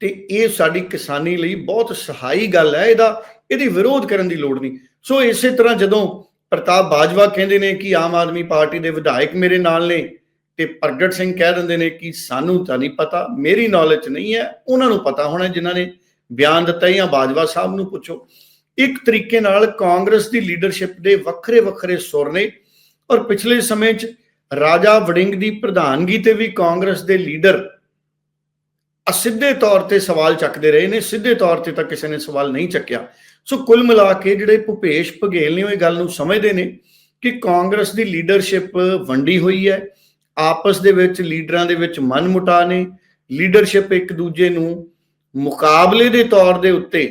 ਤੇ ਇਹ ਸਾਡੀ ਕਿਸਾਨੀ ਲਈ ਬਹੁਤ ਸਹਾਈ ਗੱਲ ਹੈ। ਇਹਦਾ, ਇਹਦੀ ਵਿਰੋਧ ਕਰਨ ਦੀ ਲੋੜ ਨਹੀਂ। ਸੋ ਇਸੇ ਤਰ੍ਹਾਂ ਜਦੋਂ ਪ੍ਰਤਾਪ ਬਾਜਵਾ ਕਹਿੰਦੇ ਨੇ ਕਿ ਆਮ ਆਦਮੀ ਪਾਰਟੀ ਦੇ ਵਿਧਾਇਕ ਮੇਰੇ ਨਾਲ ਨੇ ਤੇ ਪ੍ਰਗਟ ਸਿੰਘ ਕਹਿ ਦਿੰਦੇ ਨੇ ਕਿ ਸਾਨੂੰ ਤਾਂ ਨਹੀਂ ਪਤਾ, ਮੇਰੀ ਨੌਲੇਜ ਨਹੀਂ ਹੈ, ਉਹਨਾਂ ਨੂੰ ਪਤਾ ਹੋਣਾ ਜਿਨ੍ਹਾਂ ਨੇ ਬਿਆਨ ਦਿੱਤਾ ਜਾਂ ਬਾਜਵਾ ਸਾਹਿਬ ਨੂੰ ਪੁੱਛੋ। ਇੱਕ ਤਰੀਕੇ ਨਾਲ ਕਾਂਗਰਸ ਦੀ ਲੀਡਰਸ਼ਿਪ ਦੇ ਵੱਖਰੇ ਵੱਖਰੇ ਸੁਰ ਨੇ ਔਰ ਪਿਛਲੇ ਸਮੇਂ 'ਚ ਰਾਜਾ ਵੜਿੰਗ ਦੀ ਪ੍ਰਧਾਨਗੀ ਤੇ ਵੀ ਕਾਂਗਰਸ ਦੇ ਲੀਡਰ ਅਸਿੱਧੇ ਤੌਰ ਤੇ ਸਵਾਲ ਚੱਕਦੇ ਰਹੇ ਨੇ, ਸਿੱਧੇ ਤੌਰ ਤੇ ਤਾਂ ਕਿਸੇ ਨੇ ਸਵਾਲ ਨਹੀਂ ਚੱਕਿਆ। ਸੋ ਕੁੱਲ ਮਿਲਾ ਕੇ ਜਿਹੜੇ ਭੁਪੇਸ਼ ਬਘੇਲ ਨੇ ਉਹ ਇਹ ਗੱਲ ਨੂੰ ਸਮਝਦੇ ਨੇ ਕਿ ਕਾਂਗਰਸ ਦੀ ਲੀਡਰਸ਼ਿਪ ਵੰਡੀ ਹੋਈ ਹੈ ਆਪਸ ਦੇ ਵਿੱਚ, ਲੀਡਰਾਂ ਦੇ ਵਿੱਚ ਮਨਮੁਟਾ ਨੇ। ਲੀਡਰਸ਼ਿਪ ਇੱਕ ਦੂਜੇ ਨੂੰ ਮੁਕਾਬਲੇ ਦੇ ਤੌਰ ਦੇ ਉੱਤੇ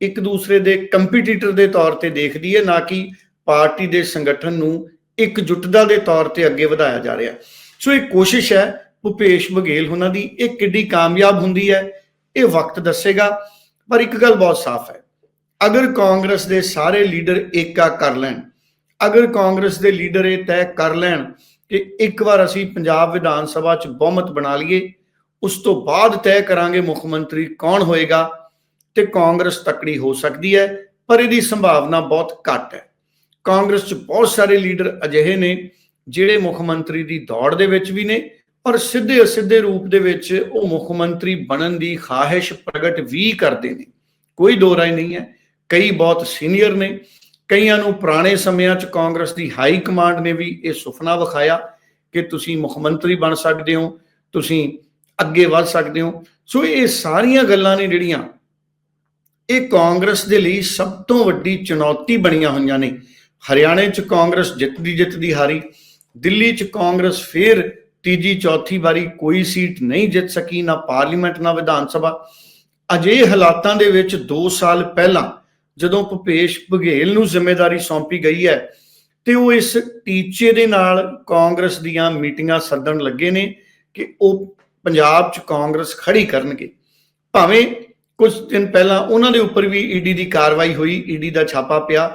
ਇੱਕ ਦੂਸਰੇ ਦੇ ਕੰਪੀਟੀਟਰ ਦੇ ਤੌਰ ਤੇ ਦੇਖਦੀ ਹੈ, ਨਾ ਕਿ ਪਾਰਟੀ ਦੇ ਸੰਗਠਨ ਨੂੰ ਇੱਕ ਜੁਟਦਾ ਦੇ ਤੌਰ ਤੇ ਅੱਗੇ ਵਧਾਇਆ ਜਾ ਰਿਹਾ। ਸੋ ਇਹ ਕੋਸ਼ਿਸ਼ ਹੈ, ਭੁਪੇਸ਼ ਬਘੇਲ ਉਹਨਾਂ ਦੀ। ਇਹ ਕਿੱਡੀ ਕਾਮਯਾਬ ਹੁੰਦੀ ਹੈ, ਇਹ ਵਕਤ ਦੱਸੇਗਾ। ਪਰ ਇੱਕ ਗੱਲ ਬਹੁਤ ਸਾਫ਼ ਹੈ, ਅਗਰ ਕਾਂਗਰਸ ਦੇ ਸਾਰੇ ਲੀਡਰ ਏਕਾ ਕਰ ਲੈਣ, ਅਗਰ ਕਾਂਗਰਸ ਦੇ ਲੀਡਰ ਇਹ ਤੈਅ ਕਰ ਲੈਣ ਕਿ ਇੱਕ ਵਾਰ ਅਸੀਂ ਪੰਜਾਬ ਵਿਧਾਨ ਸਭਾ 'ਚ ਬਹੁਮਤ ਬਣਾ ਲਈਏ, ਉਸ ਤੋਂ ਬਾਅਦ ਤੈਅ ਕਰਾਂਗੇ ਮੁੱਖ ਮੰਤਰੀ ਕੌਣ ਹੋਏਗਾ ਤੇ ਕਾਂਗਰਸ ਤਕੜੀ ਹੋ ਸਕਦੀ ਹੈ, ਪਰ ਇਹਦੀ ਸੰਭਾਵਨਾ ਬਹੁਤ ਘੱਟ ਹੈ। ਕਾਂਗਰਸ 'ਚ ਬਹੁਤ ਸਾਰੇ ਲੀਡਰ ਅਜਿਹੇ ਨੇ ਜਿਹੜੇ ਮੁੱਖ ਮੰਤਰੀ ਦੀ ਦੌੜ ਦੇ ਵਿੱਚ ਵੀ ਨੇ ਔਰ ਸਿੱਧੇ ਅਸਿੱਧੇ ਰੂਪ ਦੇ ਵਿੱਚ ਉਹ ਮੁੱਖ ਮੰਤਰੀ ਬਣਨ ਦੀ ਖਾਹਿਸ਼ ਪ੍ਰਗਟ ਵੀ ਕਰਦੇ ਨੇ। ਕੋਈ ਦੋ ਰਾਏ ਨਹੀਂ ਹੈ, ਕਈ ਬਹੁਤ ਸੀਨੀਅਰ ਨੇ ਕਈਆਂ ਨੂੰ ਪੁਰਾਣੇ ਸਮਿਆਂ 'ਚ ਕਾਂਗਰਸ ਦੀ ਹਾਈ ਕਮਾਂਡ ਨੇ ਵੀ ਇਹ ਸੁਪਨਾ ਵਿਖਾਇਆ ਕਿ ਤੁਸੀਂ ਮੁੱਖ ਮੰਤਰੀ ਬਣ ਸਕਦੇ ਹੋ, ਤੁਸੀਂ ਅੱਗੇ ਵੱਧ ਸਕਦੇ ਹੋ। ਸੋ ਇਹ ਸਾਰੀਆਂ ਗੱਲਾਂ ਨੇ ਜਿਹੜੀਆਂ ਇਹ ਕਾਂਗਰਸ ਦੇ ਲਈ ਸਭ ਤੋਂ ਵੱਡੀ ਚੁਣੌਤੀ ਬਣੀਆਂ ਹੋਈਆਂ ਨੇ। ਹਰਿਆਣੇ 'ਚ ਕਾਂਗਰਸ ਜਿੱਤਦੀ ਜਿੱਤਦੀ ਹਾਰੀ, ਦਿੱਲੀ 'ਚ ਕਾਂਗਰਸ ਫੇਰ ਤੀਜੀ ਚੌਥੀ ਵਾਰੀ ਕੋਈ ਸੀਟ ਨਹੀਂ ਜਿੱਤ ਸਕੀ, ਨਾ ਪਾਰਲੀਮੈਂਟ, ਨਾ ਵਿਧਾਨ ਸਭਾ। ਅਜੇ ਹਾਲਾਤਾਂ ਦੇ ਵਿੱਚ 2 ਸਾਲ ਪਹਿਲਾਂ ਜਦੋਂ ਭੁਪੇਸ਼ ਬਘੇਲ ਨੂੰ ਜ਼ਿੰਮੇਵਾਰੀ ਸੌਂਪੀ ਗਈ ਹੈ, ਤੇ ਉਹ ਇਸ ਟੀਚੇ ਦੇ ਨਾਲ ਕਾਂਗਰਸ ਦੀਆਂ ਮੀਟਿੰਗਾਂ ਸੱਦਣ ਲੱਗੇ ਨੇ ਕਿ ਉਹ ਪੰਜਾਬ 'ਚ ਕਾਂਗਰਸ ਖੜੀ ਕਰਨਗੇ। ਭਾਵੇਂ ਕੁਝ ਦਿਨ ਪਹਿਲਾਂ ਉਹਨਾਂ ਦੇ ਉੱਪਰ ਵੀ ਈਡੀ ਦੀ ਕਾਰਵਾਈ ਹੋਈ ਈਡੀ ਦਾ ਛਾਪਾ ਪਿਆ,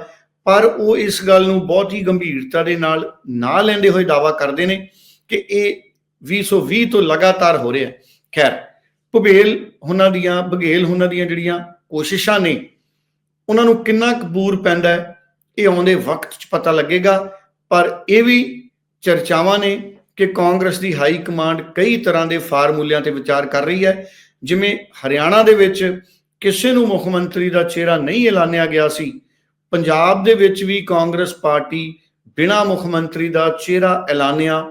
ਪਰ ਉਹ ਇਸ ਗੱਲ ਨੂੰ ਬਹੁਤ ਹੀ ਗੰਭੀਰਤਾ ਦੇ ਨਾਲ ਨਾ ਲੈਂਦੇ ਹੋਏ ਦਾਵਾ ਕਰਦੇ ਨੇ ਕਿ ਇਹ 2020 ਤੋਂ ਲਗਾਤਾਰ ਹੋ ਰਿਹਾ ਖੈਰ, ਭੁਬੇਲ ਉਹਨਾਂ ਦੀਆਂ, ਬਘੇਲ ਉਹਨਾਂ ਦੀਆਂ ਜਿਹੜੀਆਂ ਕੋਸ਼ਿਸ਼ਾਂ ਨੇ ਉਹਨਾਂ ਨੂੰ ਕਿੰਨਾ ਕਬੂਰ ਪੈਂਦਾ ਹੈ, ਇਹ ਆਉਂਦੇ ਵਕਤ 'ਚ ਪਤਾ ਲੱਗੇਗਾ। ਪਰ ਇਹ ਵੀ ਚਰਚਾਵਾਂ ਨੇ ਕਿ ਕਾਂਗਰਸ ਦੀ ਹਾਈ ਕਮਾਂਡ ਕਈ ਤਰ੍ਹਾਂ ਦੇ ਫਾਰਮੂਲਿਆਂ ਤੇ ਵਿਚਾਰ ਕਰ ਰਹੀ ਹੈ। ਜਿਵੇਂ ਹਰਿਆਣਾ ਦੇ ਵਿੱਚ ਕਿਸੇ ਨੂੰ ਮੁੱਖ ਮੰਤਰੀ ਦਾ ਚਿਹਰਾ ਨਹੀਂ ਐਲਾਨਿਆ ਗਿਆ ਸੀ, ਪੰਜਾਬ ਦੇ ਵਿੱਚ ਵੀ ਕਾਂਗਰਸ ਪਾਰਟੀ ਬਿਨਾਂ ਮੁੱਖ ਮੰਤਰੀ ਦਾ ਚਿਹਰਾ ਐਲਾਨਿਆ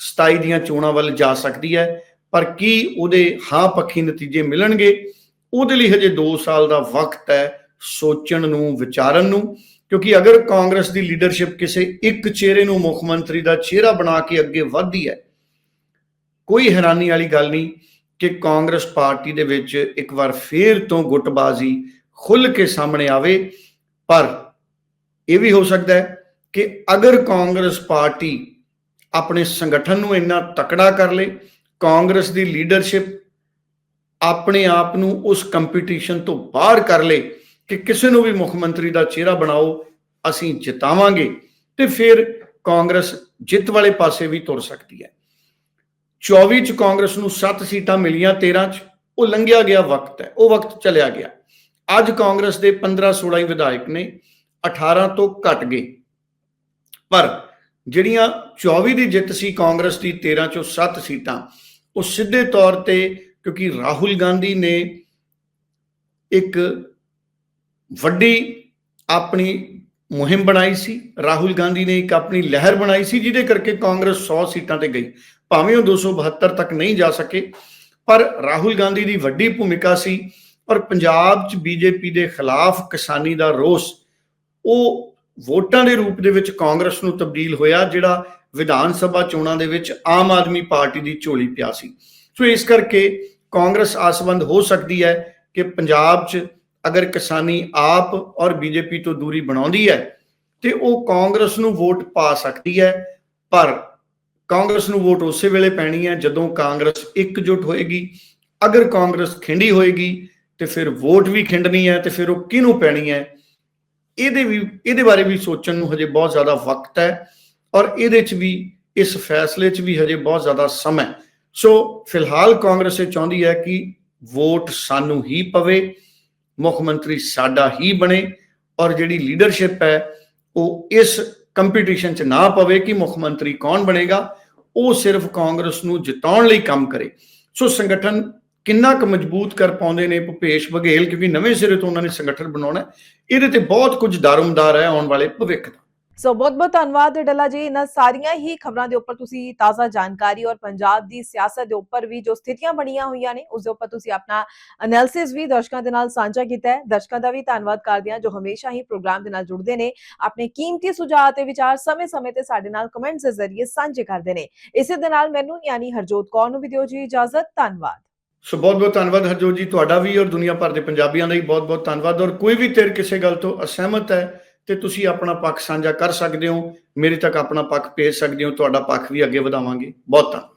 27 ਦੀਆਂ ਚੋਣਾਂ ਵੱਲ ਜਾ ਸਕਦੀ ਹੈ। ਪਰ ਕੀ ਉਹਦੇ ਹਾਂ ਪੱਖੀ ਨਤੀਜੇ ਮਿਲਣਗੇ? ਉਹਦੇ ਲਈ ਹਜੇ 2 ਸਾਲ ਦਾ ਵਕਤ ਹੈ। ਸੋਚਣ ਨੂੰ, ਵਿਚਾਰਨ ਨੂੰ, ਕਿਉਂਕਿ ਅਗਰ ਕਾਂਗਰਸ ਦੀ ਲੀਡਰਸ਼ਿਪ ਕਿਸੇ ਇੱਕ ਚਿਹਰੇ ਨੂੰ ਮੁੱਖ ਮੰਤਰੀ ਦਾ ਚਿਹਰਾ ਬਣਾ ਕੇ ਅੱਗੇ ਵਧਦੀ ਹੈ, ਕੋਈ ਹੈਰਾਨੀ ਵਾਲੀ ਗੱਲ ਨਹੀਂ ਕਿ ਕਾਂਗਰਸ ਪਾਰਟੀ ਦੇ ਵਿੱਚ ਇੱਕ ਵਾਰ ਫੇਰ ਤੋਂ ਗੁੱਟਬਾਜ਼ੀ ਖੁੱਲ ਕੇ ਸਾਹਮਣੇ ਆਵੇ। ਪਰ ਇਹ ਵੀ ਹੋ ਸਕਦਾ ਹੈ ਕਿ ਅਗਰ ਕਾਂਗਰਸ ਪਾਰਟੀ ਆਪਣੇ ਸੰਗਠਨ ਨੂੰ ਇੰਨਾ ਤਕੜਾ ਕਰ ਲੇ, ਕਾਂਗਰਸ ਦੀ ਲੀਡਰਸ਼ਿਪ ਆਪਣੇ ਆਪ ਨੂੰ ਉਸ ਕੰਪੀਟੀਸ਼ਨ ਤੋਂ ਬਾਹਰ ਕਰ ਲੇ ਕਿ ਕਿਸੇ ਨੂੰ ਵੀ ਮੁੱਖ ਮੰਤਰੀ ਦਾ ਚਿਹਰਾ ਬਣਾਓ, ਅਸੀਂ ਜਿਤਾਵਾਂਗੇ ਤੇ ਫਿਰ ਕਾਂਗਰਸ ਜਿੱਤ ਵਾਲੇ ਪਾਸੇ ਵੀ ਤੁਰ ਸਕਦੀ ਹੈ। 24 ਚ ਕਾਂਗਰਸ ਨੂੰ 7 ਸੀਟਾਂ ਮਿਲੀਆਂ 13 ਚ। ਉਹ ਲੰਘਿਆ ਗਿਆ ਵਕਤ ਹੈ, ਉਹ ਵਕਤ ਚਲਿਆ ਗਿਆ। ਅੱਜ ਕਾਂਗਰਸ ਦੇ 15 16 ਹੀ ਵਿਧਾਇਕ ਨੇ 18 ਤੋਂ ਘਟ ਗਏ। ਪਰ ਜਿਹੜੀਆਂ 24 ਦੀ ਜਿੱਤ ਸੀ ਕਾਂਗਰਸ ਦੀ 13 ਚੋਂ 7 ਸੀਟਾਂ, ਉਹ ਸਿੱਧੇ ਤੌਰ ਤੇ ਕਿਉਂਕਿ ਰਾਹੁਲ ਗਾਂਧੀ ਨੇ ਇੱਕ ਵੱਡੀ ਆਪਣੀ ਮੁਹਿੰਮ ਬਣਾਈ ਸੀ। ਰਾਹੁਲ ਗਾਂਧੀ ਨੇ ਇੱਕ ਆਪਣੀ ਲਹਿਰ ਬਣਾਈ ਸੀ, ਜਿਹਦੇ ਕਰਕੇ ਕਾਂਗਰਸ 100 ਸੀਟਾਂ ਤੇ ਗਈ। ਭਾਵੇਂ ਉਹ 272 ਤੱਕ ਨਹੀਂ ਜਾ ਸਕੇ, ਪਰ ਰਾਹੁਲ ਗਾਂਧੀ ਦੀ ਵੱਡੀ ਭੂਮਿਕਾ ਸੀ ਔਰ ਪੰਜਾਬ 'ਚ ਬੀਜੇਪੀ ਦੇ ਖਿਲਾਫ ਕਿਸਾਨੀ ਦਾ ਰੋਸ, ਉਹ ਵੋਟਾਂ ਦੇ ਰੂਪ ਦੇ ਵਿੱਚ ਕਾਂਗਰਸ ਨੂੰ ਤਬਦੀਲ ਹੋਇਆ, ਜਿਹੜਾ ਵਿਧਾਨ ਸਭਾ ਚੋਣਾਂ ਦੇ ਵਿੱਚ ਆਮ ਆਦਮੀ ਪਾਰਟੀ ਦੀ ਝੋਲੀ ਪਿਆ ਸੀ। ਸੋ ਇਸ ਕਰਕੇ ਕਾਂਗਰਸ ਆਸਵੰਦ ਹੋ ਸਕਦੀ ਹੈ ਕਿ ਪੰਜਾਬ 'ਚ ਅਗਰ ਕਿਸਾਨੀ ਆਪ ਔਰ ਬੀਜੇਪੀ ਤੋਂ ਦੂਰੀ ਬਣਾਉਂਦੀ ਹੈ, ਤੇ ਉਹ ਕਾਂਗਰਸ ਨੂੰ ਵੋਟ ਪਾ ਸਕਦੀ ਹੈ, ਪਰ ਕਾਂਗਰਸ ਨੂੰ ਵੋਟ ਉਸੇ ਵੇਲੇ ਪੈਣੀ ਹੈ ਜਦੋਂ ਕਾਂਗਰਸ ਇਕਜੁੱਟ ਹੋਏਗੀ। ਅਗਰ ਕਾਂਗਰਸ ਖਿੰਡੀ ਹੋਏਗੀ, ਤੇ ਫਿਰ ਵੋਟ ਵੀ ਖਿੰਡਣੀ ਹੈ ਤੇ ਫਿਰ ਉਹ ਕਿਹਨੂੰ ਪੈਣੀ ਹੈ? ਇਹਦੇ ਵੀ, ਇਹਦੇ ਬਾਰੇ ਵੀ ਸੋਚਣ ਨੂੰ ਹਜੇ ਬਹੁਤ ਜ਼ਿਆਦਾ ਵਕਤ ਹੈ ਔਰ ਇਹਦੇ 'ਚ ਵੀ, ਇਸ ਫੈਸਲੇ 'ਚ ਵੀ ਹਜੇ ਬਹੁਤ ਜ਼ਿਆਦਾ ਸਮਾਂ ਸੋ ਫਿਲਹਾਲ ਕਾਂਗਰਸ ਇਹ ਚਾਹੁੰਦੀ ਹੈ ਕਿ ਵੋਟ ਸਾਨੂੰ ਹੀ ਪਵੇ ਮੁੱਖ ਮੰਤਰੀ ਸਾਡਾ ਹੀ ਬਣੇ ਔਰ ਜਿਹੜੀ ਲੀਡਰਸ਼ਿਪ ਹੈ, ਉਹ ਇਸ ਕੰਪੀਟੀਸ਼ਨ 'ਚ ਨਾ ਪਵੇ ਕਿ ਮੁੱਖ ਮੰਤਰੀ ਕੌਣ ਬਣੇਗਾ, ਉਹ ਸਿਰਫ ਕਾਂਗਰਸ ਨੂੰ ਜਿਤਾਉਣ ਲਈ ਕੰਮ ਕਰੇ। ਸੋ ਸੰਗਠਨ ਕਿੰਨਾ ਕੁ ਮਜ਼ਬੂਤ ਕਰ ਪਾਉਂਦੇ ਨੇ ਭੁਪੇਸ਼ ਬਘੇਲ, ਕਿਉਂਕਿ ਨਵੇਂ ਸਿਰੇ ਤੋਂ ਉਹਨਾਂ ਨੇ ਸੰਗਠਨ ਬਣਾਉਣਾ ਇਹਦੇ ਤੇ ਬਹੁਤ ਕੁਝ ਦਾਰਮਦਾਰ ਹੈ ਆਉਣ ਵਾਲੇ ਭਵਿੱਖ ਦਾ। ਸੋ ਬਹੁਤ ਬਹੁਤ ਧੰਨਵਾਦ ਡੱਲਾ ਜੀ। ਇਹਨਾਂ ਸਾਰੀਆਂ ਹੀ ਖਬਰਾਂ ਦੇ ਉੱਪਰ ਤੁਸੀਂ ਤਾਜ਼ਾ ਜਾਣਕਾਰੀ ਔਰ ਪੰਜਾਬ ਦੀ ਸਿਆਸਤ ਦੇ ਉੱਪਰ ਵੀ ਜੋ ਸਥਿਤੀਆਂ ਬਣੀਆਂ ਹੋਈਆਂ ਨੇ, ਉਸ ਦੇ ਉੱਪਰ ਤੁਸੀਂ ਆਪਣਾ ਐਨਾਲਿਸਿਸ ਵੀ ਦਰਸ਼ਕਾਂ ਦੇ ਨਾਲ ਸਾਂਝਾ ਕੀਤਾ ਹੈ। ਦਰਸ਼ਕਾਂ ਦਾ ਵੀ ਧੰਨਵਾਦ ਕਰਦੇ ਹਾਂ ਜੋ ਹਮੇਸ਼ਾ ਹੀ ਪ੍ਰੋਗਰਾਮ ਦੇ ਨਾਲ ਜੁੜਦੇ ਨੇ, ਆਪਣੇ ਕੀਮਤੀ ਸੁਝਾਅ ਤੇ ਵਿਚਾਰ ਸਮੇਂ-ਸਮੇਂ ਤੇ ਸਾਡੇ ਨਾਲ ਕਮੈਂਟਸ ਦੇ ਜ਼ਰੀਏ ਸਾਂਝੇ ਕਰਦੇ ਨੇ। ਇਸੇ ਦੇ ਨਾਲ ਮੈਨੂੰ ਯਾਨੀ ਹਰਜੋਤ ਕੌਰ ਨੂੰ ਵੀ ਦਿਓ ਜੀ ਇਜਾਜ਼ਤ। ਧੰਨਵਾਦ। ਸੋ ਬਹੁਤ ਬਹੁਤ ਧੰਨਵਾਦ ਹਰਜੋਤ ਜੀ, ਤੁਹਾਡਾ ਵੀ ਔਰ ਦੁਨੀਆ ਭਰ ਦੇ ਪੰਜਾਬੀਆਂ ਦਾ ਵੀ ਬਹੁਤ ਬਹੁਤ ਧੰਨਵਾਦ। ਔਰ ਕੋਈ ਵੀ ਧਿਰ ਕਿਸੇ ਗੱਲ ਤੋਂ ਅਸਹਿਮਤ ਹੈ ਤੇ ਤੁਸੀਂ ਆਪਣਾ ਪੱਖ ਸਾਂਝਾ ਕਰ ਸਕਦੇ ਹੋ। ਮੇਰੇ ਤੱਕ ਆਪਣਾ ਪੱਖ ਭੇਜ ਸਕਦੇ ਹੋ। ਤੁਹਾਡਾ ਪੱਖ ਵੀ ਅੱਗੇ ਵਧਾਵਾਂਗੇ। ਬਹੁਤ ਧੰਨਵਾਦ।